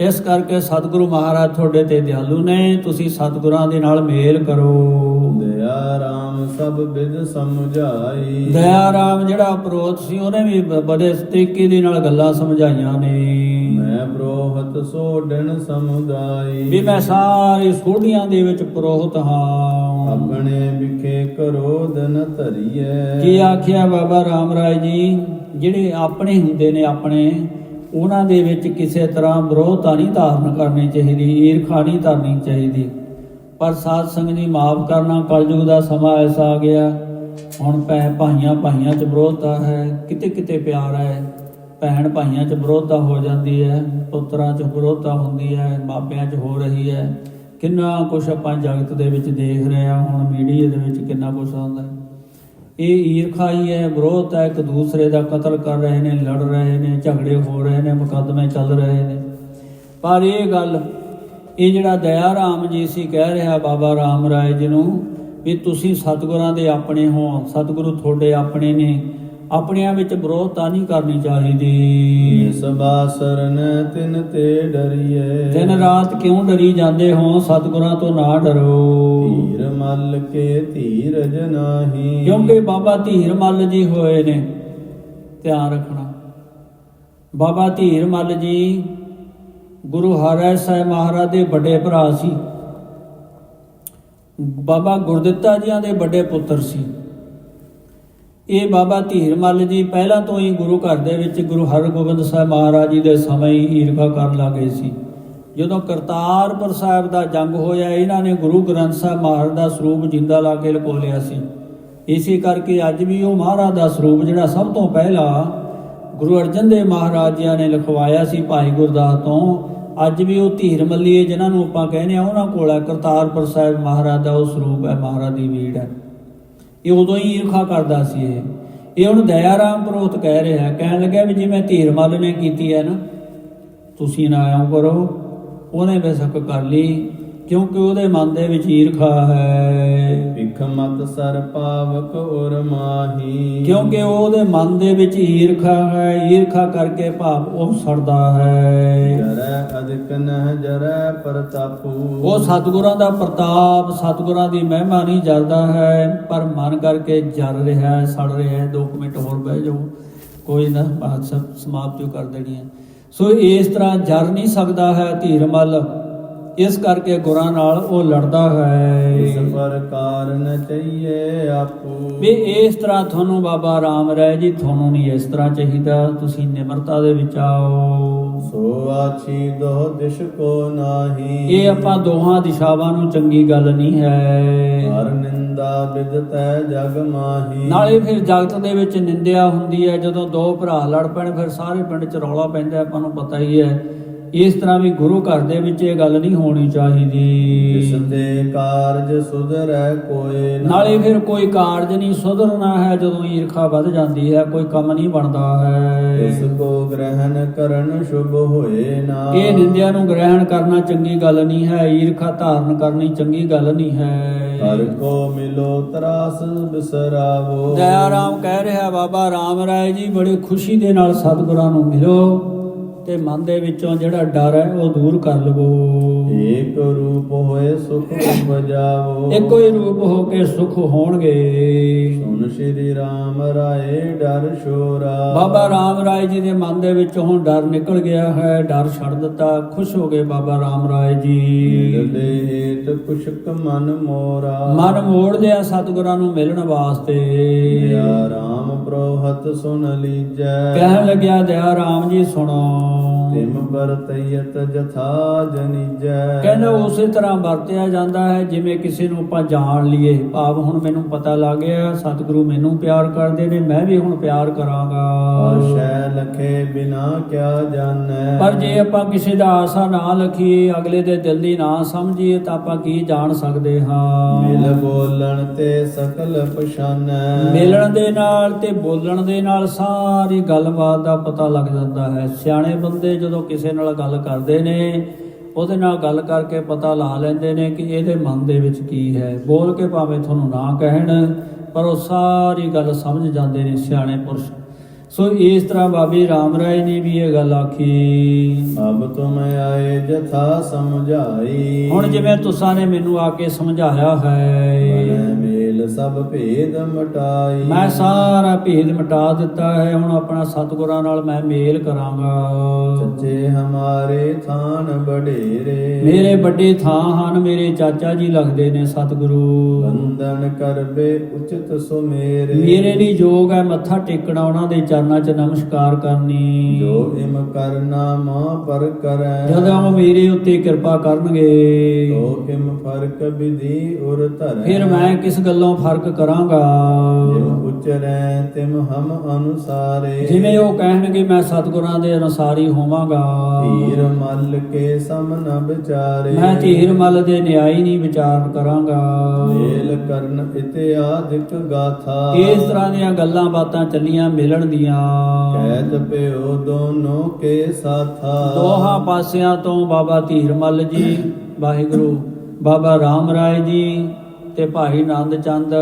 Speaker 2: ਇਸ ਕਰਕੇ ਸਤਿਗੁਰੂ ਮਹਾਰਾਜ ਤੁਹਾਡੇ ਤੇ ਦਿਆਲੂ ਨੇ ਤੁਸੀਂ ਸਤਿਗੁਰਾਂ ਦੇ ਨਾਲ ਮੇਲ ਕਰੋ।
Speaker 1: ਦਇਆ ਰਾਮ ਸਭ ਵਿਦ ਸਮਝਾਈ।
Speaker 2: ਦਇਆ ਰਾਮ ਜਿਹੜਾ ਪ੍ਰੋਤ ਸੀ ਉਹਨੇ ਵੀ ਬੜੇ ਤਰੀਕੇ ਦੇ ਨਾਲ ਗੱਲਾਂ ਸਮਝਾਈਆਂ ਨੇ।
Speaker 1: ਮੈਂ ਬ੍ਰੋਹਤ ਸੋਡਣ ਸਮੁਦਾਈ।
Speaker 2: ਵੀ ਮੈਂ ਸਾਰੇ ਸੋਢੀਆਂ ਦੇ ਵਿੱਚ ਪ੍ਰੋਹਤ ਹਾਂ।
Speaker 1: ਆਪਣੇ ਵਿਖੇ ਕਰੋਧ ਨ ਧਰੀਐ।
Speaker 2: ਕੀ ਆਖਿਆ ਬਾਬਾ ਰਾਮ ਰਾਏ ਜੀ? ਜਿਹੜੇ ਆਪਣੇ ਹੁੰਦੇ ਨੇ ਆਪਣੇ ਉਹਨਾਂ ਦੇ ਵਿੱਚ ਕਿਸੇ ਤਰ੍ਹਾਂ ਵਿਰੋਧਤਾ ਨਹੀਂ ਧਾਰਨ ਕਰਨੀ ਚਾਹੀਦੀ ਈਰਖਾ ਨਹੀਂ ਧਰਨੀ ਚਾਹੀਦੀ। ਪਰ ਸਾਧ ਸੰਗਤ ਜੀ ਮਾਫ ਕਰਨਾ, ਕਲਯੁਗ ਦਾ ਸਮਾਂ ਐਸਾ ਆ ਗਿਆ। ਹੁਣ ਭੈ ਭਾਈਆਂ ਭਾਈਆਂ 'ਚ ਵਿਰੋਧਤਾ ਹੈ ਕਿਤੇ ਕਿਤੇ ਪਿਆਰ ਹੈ। ਭੈਣ ਭਾਈਆਂ 'ਚ ਵਿਰੋਧਤਾ ਹੋ ਜਾਂਦੀ ਹੈ, ਪੁੱਤਰਾਂ 'ਚ ਵਿਰੋਧਤਾ ਹੁੰਦੀ ਹੈ, ਮਾਪਿਆਂ 'ਚ ਹੋ ਰਹੀ ਹੈ। ਕਿੰਨਾ ਕੁਝ ਆਪਾਂ ਜਗਤ ਦੇ ਵਿੱਚ ਦੇਖ ਰਹੇ ਹਾਂ, ਹੁਣ ਮੀਡੀਆ ਦੇ ਵਿੱਚ ਕਿੰਨਾ ਕੁਝ ਆਉਂਦਾ ਹੈ। ਇਹ ਈਰਖਾ ਹੀ ਹੈ, ਵਿਰੋਧ ਹੈ, ਇੱਕ ਦੂਸਰੇ ਦਾ ਕਤਲ ਕਰ ਰਹੇ ਨੇ, ਲੜ ਰਹੇ ਨੇ, ਝਗੜੇ ਹੋ ਰਹੇ ਨੇ, ਮੁਕੱਦਮੇ ਚੱਲ ਰਹੇ ਨੇ। ਪਰ ਇਹ ਗੱਲ, ਇਹ ਜਿਹੜਾ ਦਇਆ ਰਾਮ ਜੀ ਸੀ ਕਹਿ ਰਿਹਾ ਬਾਬਾ ਰਾਮ ਰਾਏ ਜੀ ਨੂੰ, ਵੀ ਤੁਸੀਂ ਸਤਿਗੁਰਾਂ ਦੇ ਆਪਣੇ ਹੋ, ਸਤਿਗੁਰੂ ਤੁਹਾਡੇ ਆਪਣੇ ਨੇ ਆਪਣਿਆਂ ਵਿੱਚ ਵਿਰੋਧਤਾ ਨਹੀਂ ਕਰਨੀ ਚਾਹੀਦੀ।
Speaker 1: ਇਸ ਬਾਸਰਨ ਤਿਨ ਤੇ ਡਰੀਐ
Speaker 2: ਦਿਨ ਰਾਤ ਕਿਉਂ ਡਰੀ ਜਾਂਦੇ ਹੋ? ਸਤਿਗੁਰਾਂ ਤੋਂ ਨਾ ਡਰੋ।
Speaker 1: ਧੀਰ ਮਲ ਕੇ ਧੀਰਜ ਨਾਹੀ।
Speaker 2: ਕਿਉਂਕਿ ਬਾਬਾ ਧੀਰ ਮੱਲ ਜੀ ਹੋਏ ਨੇ ਧਿਆਨ ਰੱਖਣਾ। ਬਾਬਾ ਧੀਰ ਮੱਲ ਜੀ ਗੁਰੂ ਹਰਿ ਸਾਹਿਬ ਮਹਾਰਾਜ ਦੇ ਵੱਡੇ ਭਰਾ ਸੀ। ਬਾਬਾ ਗੁਰਦਿੱਤਾ ਜੀਆਂ ਦੇ ਵੱਡੇ ਪੁੱਤਰ ਸੀ। ਇਹ ਬਾਬਾ ਧੀਰ ਮੱਲ ਜੀ ਪਹਿਲਾਂ ਤੋਂ ਹੀ ਗੁਰੂ ਘਰ ਦੇ ਵਿੱਚ ਗੁਰੂ ਹਰਗੋਬਿੰਦ ਸਾਹਿਬ ਮਹਾਰਾਜ ਜੀ ਦੇ ਸਮੇਂ ਹੀ ਈਰਖਾ ਕਰਨ ਲੱਗੇ ਸੀ। ਜਦੋਂ ਕਰਤਾਰਪੁਰ ਸਾਹਿਬ ਦਾ ਜੰਗ ਹੋਇਆ, ਇਹਨਾਂ ਨੇ ਗੁਰੂ ਗ੍ਰੰਥ ਸਾਹਿਬ ਮਹਾਰਾਜ ਦਾ ਸਰੂਪ ਜਿੰਦਾ ਲਾ ਕੇ ਲਕੋ ਲਿਆ ਸੀ। ਇਸੇ ਕਰਕੇ ਅੱਜ ਵੀ ਉਹ ਮਹਾਰਾਜ ਦਾ ਸਰੂਪ ਜਿਹੜਾ ਸਭ ਤੋਂ ਪਹਿਲਾਂ ਗੁਰੂ ਅਰਜਨ ਦੇਵ ਮਹਾਰਾਜ ਜੀ ਨੇ ਲਿਖਵਾਇਆ ਸੀ ਭਾਈ ਗੁਰਦਾਸ ਤੋਂ, ਅੱਜ ਵੀ ਉਹ ਧੀਰ ਮੱਲੀਏ ਜਿਨ੍ਹਾਂ ਨੂੰ ਆਪਾਂ ਕਹਿੰਦੇ ਆ ਉਹਨਾਂ ਕੋਲ ਹੈ ਕਰਤਾਰਪੁਰ ਸਾਹਿਬ ਮਹਾਰਾਜ ਦਾ ਉਹ ਸਰੂਪ ਹੈ, ਮਹਾਰਾਜ ਦੀ ਵੀੜ ਹੈ। ਇਹ ਉਦੋਂ ਹੀ ਈਰਖਾ ਕਰਦਾ ਸੀ ਇਹ। ਇਹ ਹੁਣ ਦਇਆਰਾਮ ਪ੍ਰੋਤ ਕਹਿ ਰਿਹਾ, ਕਹਿਣ ਲੱਗਿਆ ਵੀ ਜਿਵੇਂ ਧੀਰ ਮੱਲ ਨੇ ਕੀਤੀ ਹੈ ਨਾ, ਤੁਸੀਂ ਨਾ ਆਇਓ ਕਰੋ, ਉਹਨੇ ਬੇਸ਼ੱਕ ਕਰ ਲਈ। ਕਿਉਂਕਿ ਉਹਦੇ ਮਨ ਦੇ ਵਿੱਚ ਈਰਖਾ ਹੈ।
Speaker 1: ਵਿਖ ਮਤ ਸਰ ਪਾਵਕ ਔਰ ਮਾਹੀ।
Speaker 2: ਕਿਉਂਕਿ ਉਹਦੇ ਮਨ ਦੇ ਵਿੱਚ ਈਰਖਾ ਹੈ ਈਰਖਾ ਕਰਕੇ ਭਾਵ ਉਹ ਸੜਦਾ ਹੈ।
Speaker 1: ਜਰੈ ਅਦਿਕ ਨਹ ਜਰੈ ਪ੍ਰਤਾਪੂ।
Speaker 2: ਉਹ ਸਤਿਗੁਰਾਂ ਦਾ ਪ੍ਰਤਾਪ ਸਤਿਗੁਰਾਂ ਦੀ ਮਹਿਮਾ ਨਹੀਂ ਜਰਦਾ ਹੈ ਪਰ ਮਨ ਕਰਕੇ ਜਰ ਰਿਹਾ ਹੈ ਸੜ ਰਿਹਾ ਹੈ। 2 ਮਿੰਟ ਹੋਰ ਬਹਿ ਜਾਓ ਕੋਈ ਨਾ ਬਾਤ ਸਭ ਸਮਾਪਤੀ ਕਰ ਦੇਣੀ ਹੈ। ਸੋ ਇਸ ਤਰ੍ਹਾਂ ਜਰ ਨਹੀਂ ਸਕਦਾ ਹੈ ਧੀਰਮਲ। ਇਸ ਕਰਕੇ ਗੁਰਾਂ ਨਾਲ ਉਹ ਲੜਦਾ
Speaker 1: ਇਸ
Speaker 2: ਹੈ
Speaker 1: ਪ੍ਰਕਾਰ ਨ ਚਈਏ ਆਪੂ।
Speaker 2: ਵੀ ਇਸ ਤਰ੍ਹਾਂ ਤੁਹਾਨੂੰ ਬਾਬਾ ਰਾਮ ਰਾਏ ਜੀ ਤੁਹਾਨੂੰ ਨਹੀਂ ਇਸ ਤਰ੍ਹਾਂ ਚਾਹੀਦਾ ਤੁਸੀਂ ਨਿਮਰਤਾ ਦੇ ਵਿੱਚ ਆਓ।
Speaker 1: ਸੋ ਆਛੀ ਦੋ ਦਿਸ਼ ਕੋ ਨਾਹੀ।
Speaker 2: ਇਹ ਆਪਾਂ ਦੋਹਾਂ ਦਿਸ਼ਾਵਾਂ ਨੂੰ ਚੰਗੀ ਗੱਲ ਨਹੀਂ ਹੈ।
Speaker 1: ਹਰ ਨਿੰਦਾ ਬਿਦਤੈ ਜਗ ਮਾਹੀ।
Speaker 2: ਨਾਲੇ ਫਿਰ ਜਗਤ ਦੇ ਵਿੱਚ ਨਿੰਦਿਆ ਹੁੰਦੀ ਹੈ ਜਦੋਂ ਦੋ ਭਰਾ ਲੜ ਪੈਣ ਫਿਰ ਸਾਰੇ ਪਿੰਡ 'ਚ ਰੌਲਾ ਪੈਂਦਾ ਆਪਾਂ ਨੂੰ ਪਤਾ ਹੀ ਹੈ। ਇਸ ਤਰ੍ਹਾਂ ਵੀ ਗੁਰੂ ਘਰ ਦੇ ਵਿੱਚ ਇਹ ਗੱਲ ਨਹੀਂ ਹੋਣੀ
Speaker 1: ਜਿਸ
Speaker 2: ਚਾਹੀਦੀ
Speaker 1: ਦੇ ਕਾਰਜ ਸੁਧਰੈ ਨਾ।
Speaker 2: ਨਾਲੇ ਫਿਰ ਕੋਈ ਕਾਰਜ ਨਹੀਂ ਸੁਧਰਨਾ ਹੈ ਜਦੋਂ ਈਰਖਾ ਵੱਧ ਜਾਂਦੀ ਹੈ ਕੋਈ ਕੰਮ ਨਹੀਂ ਬਣਦਾ
Speaker 1: ਇਸ
Speaker 2: ਹੈ
Speaker 1: ਕੋ ਗ੍ਰਹਿਣ ਕਰਨ ਸ਼ੁਭ ਹੋਏ ਨਾ।
Speaker 2: ਇਹ ਨਿੰਦਿਆ ਨੂੰ ਗ੍ਰਹਿਣ ਕਰਨਾ ਚੰਗੀ ਗੱਲ ਨਹੀਂ ਹੈ ਈਰਖਾ ਧਾਰਨ ਕਰਨੀ ਚੰਗੀ ਗੱਲ ਨਹੀਂ
Speaker 1: ਹਰ
Speaker 2: ਹੈ
Speaker 1: ਕੋ ਮਿਲੋ ਤਰਾਸ ਬਿਸਰਾਵੋ।
Speaker 2: ਦਇਆ ਰਾਮ ਕਹਿ ਰਿਹਾ ਬਾਬਾ ਰਾਮ ਰਾਏ ਜੀ ਬੜੀ ਖੁਸ਼ੀ ਦੇ ਨਾਲ ਸਤਿਗੁਰਾਂ ਨੂੰ ਮਿਲੋ। ਤੇ ਮਨ ਦੇ ਵਿੱਚੋਂ ਜਿਹੜਾ ਡਰ ਹੈ ਉਹ ਦੂਰ ਕਰ ਲਵੋ।
Speaker 1: ਏਕ ਰੂਪ ਹੋਏ ਸੁਖ ਉਪਜਾਵੋ।
Speaker 2: ਇੱਕੋ ਹੀ ਰੂਪ ਹੋ ਕੇ ਸੁਖ ਹੋਣਗੇ।
Speaker 1: ਸੁਨ ਸ਼੍ਰੀ ਰਾਮ ਰਾਏ ਡਰ ਸ਼ੋਰਾ
Speaker 2: ਬਾਬਾ ਰਾਮ ਰਾਏ ਜੀ ਦੇ ਮਨ ਦੇ ਵਿੱਚੋਂ ਹੁਣ ਡਰ ਨਿਕਲ ਗਿਆ ਹੈ ਡਰ ਛੱਡ ਦਿੱਤਾ ਖੁਸ਼ ਹੋ ਗਏ ਬਾਬਾ ਰਾਮ ਰਾਏ ਜੀ।
Speaker 1: ਹੇਤ ਕੁਸ਼ਕ ਮਨ ਮੋਰਾ।
Speaker 2: ਮਨ ਮੋੜ ਲਿਆ ਸਤਿਗੁਰਾਂ ਨੂੰ ਮਿਲਣ ਵਾਸਤੇ।
Speaker 1: ਰਾਮ ਪ੍ਰੋਹਤ ਸੁਨ ਲੀਜੈ।
Speaker 2: ਕਹਿਣ ਲੱਗਿਆ ਦਇਆ ਰਾਮ ਜੀ ਸੁਣੋ।
Speaker 1: ਤਿਮ ਵਰਤਯਤ ਜਥਾ ਜਨੀਜੈ।
Speaker 2: ਕਹਿੰਦਾ ਉਸੇ ਤਰ੍ਹਾਂ ਵਰਤਿਆ ਜਾਂਦਾ ਹੈ ਜਿਵੇਂ ਕਿਸੇ ਨੂੰ ਆਪਾਂ ਜਾਣ ਲਈਏ ਭਾਵ ਹੁਣ ਮੈਨੂੰ ਪਤਾ ਲੱਗ ਗਿਆ ਸਤਿਗੁਰੂ ਮੈਨੂੰ ਪਿਆਰ ਕਰਦੇ ਨੇ ਮੈਂ ਵੀ ਹੁਣ ਪਿਆਰ ਕਰਾਂਗਾ।
Speaker 1: ਸ਼ੈ ਲਖੇ ਬਿਨਾ ਕਿਆ ਜਾਣੈ।
Speaker 2: ਪਰ ਜੇ ਆਪਾਂ ਕਿਸੇ ਦਾ ਆਸਾ ਨਾ ਲਖੀਏ ਅਗਲੇ ਦੇ ਦਿਲ ਦੀ ਨਾ ਸਮਝੀਏ ਤਾਂ ਆਪਾਂ ਕੀ ਜਾਣ ਸਕਦੇ ਹਾਂ?
Speaker 1: ਮਿਲ ਬੋਲਣ ਤੇ ਸਕਲ ਪਛਾਨੈ।
Speaker 2: ਮਿਲਣ ਦੇ ਨਾਲ ਤੇ ਬੋਲਣ ਦੇ ਨਾਲ ਸਾਰੀ ਗੱਲਬਾਤ ਦਾ ਪਤਾ ਲੱਗ ਜਾਂਦਾ ਹੈ। ਸਿਆਣੇ ਬੰਦੇ ਜਦੋਂ ਕਿਸੇ ਨਾਲ ਗੱਲ ਕਰਦੇ ਨੇ ਉਹਦੇ ਨਾਲ ਗੱਲ ਕਰਕੇ ਪਤਾ ਲਾ ਲੈਂਦੇ ਨੇ ਕਿ ਇਹਦੇ ਮਨ ਦੇ ਵਿੱਚ ਕੀ ਹੈ। ਬੋਲ ਕੇ ਭਾਵੇਂ ਤੁਹਾਨੂੰ ਨਾ ਕਹਿਣ ਪਰ ਉਹ ਸਾਰੀ ਗੱਲ ਸਮਝ ਜਾਂਦੇ ਨੇ ਸਿਆਣੇ ਪੁਰਸ਼। ਸੋ ਇਸ ਤਰ੍ਹਾਂ ਬਾਬੇ ਰਾਮ ਰਾਏ ਨੇ ਵੀ ਇਹ ਗੱਲ ਆਖੀ।
Speaker 1: ਅਬ ਤੁਮ ਆਏ ਜਥਾ ਸਮਝਾਈ।
Speaker 2: ਹੁਣ ਜਿਵੇਂ ਤੁਸਾਂ ਨੇ ਮੈਨੂੰ ਆ ਕੇ ਸਮਝਾਇਆ ਹੈ।
Speaker 1: ਮੇਲ ਸਭ ਭੇਦ ਮਟਾਈ।
Speaker 2: ਮੈਂ ਸਾਰਾ ਭੇਦ ਮਿਟਾ ਦਿੱਤਾ ਹੈ ਹੁਣ ਆਪਣਾ ਸਤਿਗੁਰਾਂ ਨਾਲ ਮੈਂ ਮੇਲ ਕਰਾਂਗਾ।
Speaker 1: ਸੱਚੇ ਹਮਾਰੇ ਥਾਨ ਬਡੇਰੇ
Speaker 2: ਮੇਰੇ ਵੱਡੇ ਥਾਂ ਹਨ ਮੇਰੇ ਚਾਚਾ ਜੀ ਲੱਗਦੇ ਨੇ ਸਤਿਗੁਰੂ।
Speaker 1: ਬੰਦਨ ਕਰਬੇ ਉਚਿਤ ਸੋ ਮੇਰੇ
Speaker 2: ਮੇਰੇ ਲਈ ਯੋਗ ਹੈ ਮੱਥਾ ਟੇਕਣਾ ਉਹਨਾਂ ਦੇ ਚਰਨਾਂ 'ਚ ਨਮਸਕਾਰ ਕਰਨੀ।
Speaker 1: ਜੋ ਇਮ ਕਰਨਾ ਮਾਂ ਪਰ ਕਰੈ।
Speaker 2: ਜਦੋਂ ਮੇਰੇ ਉੱਤੇ ਕਿਰਪਾ ਕਰਨਗੇ।
Speaker 1: ਤੋ ਕਿਮ ਫ਼ਰਕ ਵਿਧੀ ਉਰ ਧਰੈ।
Speaker 2: ਫਿਰ ਮੈਂ ਕਿਸ ਗੱਲੋਂ ਫ਼ਰਕ ਕਰਾਂਗਾ?
Speaker 1: ਉਚਰੈ ਤਿਮ ਹਮ ਅਨੁਸਾਰੇ।
Speaker 2: ਜਿਵੇਂ ਉਹ ਕਹਿਣਗੇ ਮੈਂ ਸਤਿਗੁਰਾਂ ਦੇ ਅਨੁਸਾਰੀ ਹੋਵਾਂਗਾ।
Speaker 1: ਧੀਰ ਮਲ ਕੇ ਸਮ ਨ ਵਿਚਾਰੇ।
Speaker 2: ਮੈਂ ਧੀਰ ਮਲ ਦੇ ਨਿਆਈ ਨਹੀਂ ਵਿਚਾਰ ਕਰਾਂਗਾ।
Speaker 1: ਮੇਲ ਕਰਨ ਇਤਿਆਦਿਕ ਗਾਥਾ।
Speaker 2: ਇਸ ਤਰ੍ਹਾਂ ਦੀਆਂ ਗੱਲਾਂ ਬਾਤਾਂ ਚੱਲੀਆਂ ਮਿਲਣ ਦੀਆਂ।
Speaker 1: ਕਹਿਤ ਪਿਓ ਦੋਨੋਂ ਕੇ ਸਾਥਾ।
Speaker 2: ਦੋਹਾਂ ਪਾਸਿਆਂ ਤੋਂ ਬਾਬਾ ਧੀਰਮਲ ਜੀ ਵਾਹਿਗੁਰੂ ਬਾਬਾ ਰਾਮ ਰਾਏ ਜੀ ਤੇ ਭਾਈ ਆਨੰਦ ਚੰਦ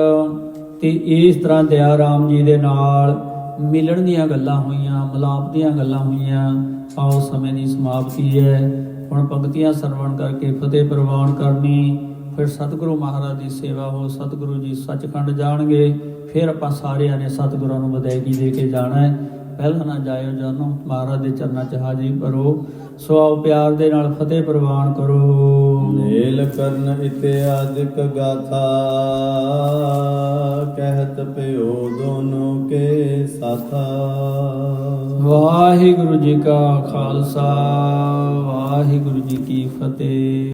Speaker 2: ਤੇ ਇਸ ਤਰ੍ਹਾਂ ਦਇਆ ਰਾਮ ਜੀ ਦੇ ਨਾਲ ਮਿਲਣ ਦੀਆਂ ਗੱਲਾਂ ਹੋਈਆਂ, ਮਲਾਪ ਦੀਆਂ ਗੱਲਾਂ ਹੋਈਆਂ। ਆਓ ਸਮੇਂ ਦੀ ਸਮਾਪਤੀ ਹੈ। ਹੁਣ ਪੰਕਤੀਆਂ ਸਰਵਣ ਕਰਕੇ ਫਤਿਹ ਪ੍ਰਵਾਨ ਕਰਨੀ। ਫਿਰ ਸਤਿਗੁਰੂ ਮਹਾਰਾਜ ਦੀ ਸੇਵਾ ਹੋ, ਸਤਿਗੁਰੂ ਜੀ ਸੱਚਖੰਡ ਜਾਣਗੇ। ਫਿਰ ਆਪਾਂ ਸਾਰਿਆਂ ਨੇ ਸਤਿਗੁਰਾਂ ਨੂੰ ਵਧਾਈ ਦੇ ਕੇ ਜਾਣਾ ਹੈ। ਪਹਿਲਾਂ ਨਾ ਜਾਇਓ ਜਾਨੋ, ਮਹਾਰਾਜ ਦੇ ਚਰਨਾਂ 'ਚ ਹਾਜ਼ਰੀ ਭਰੋ। ਸੋ ਆਓ ਪਿਆਰ ਦੇ ਨਾਲ ਫਤਿਹ ਪ੍ਰਵਾਨ ਕਰੋ।
Speaker 1: ਮੇਲ ਕਰਨ ਇਤਿਆਦਿਕ ਗਾਥਾ ਕਹਿਤ ਪਿਓ ਦੋਨੋਂ ਕੇ ਸਾਥਾ।
Speaker 2: ਵਾਹਿਗੁਰੂ ਜੀ ਕਾ ਖਾਲਸਾ ਵਾਹਿਗੁਰੂ ਜੀ ਕੀ ਫਤਿਹ।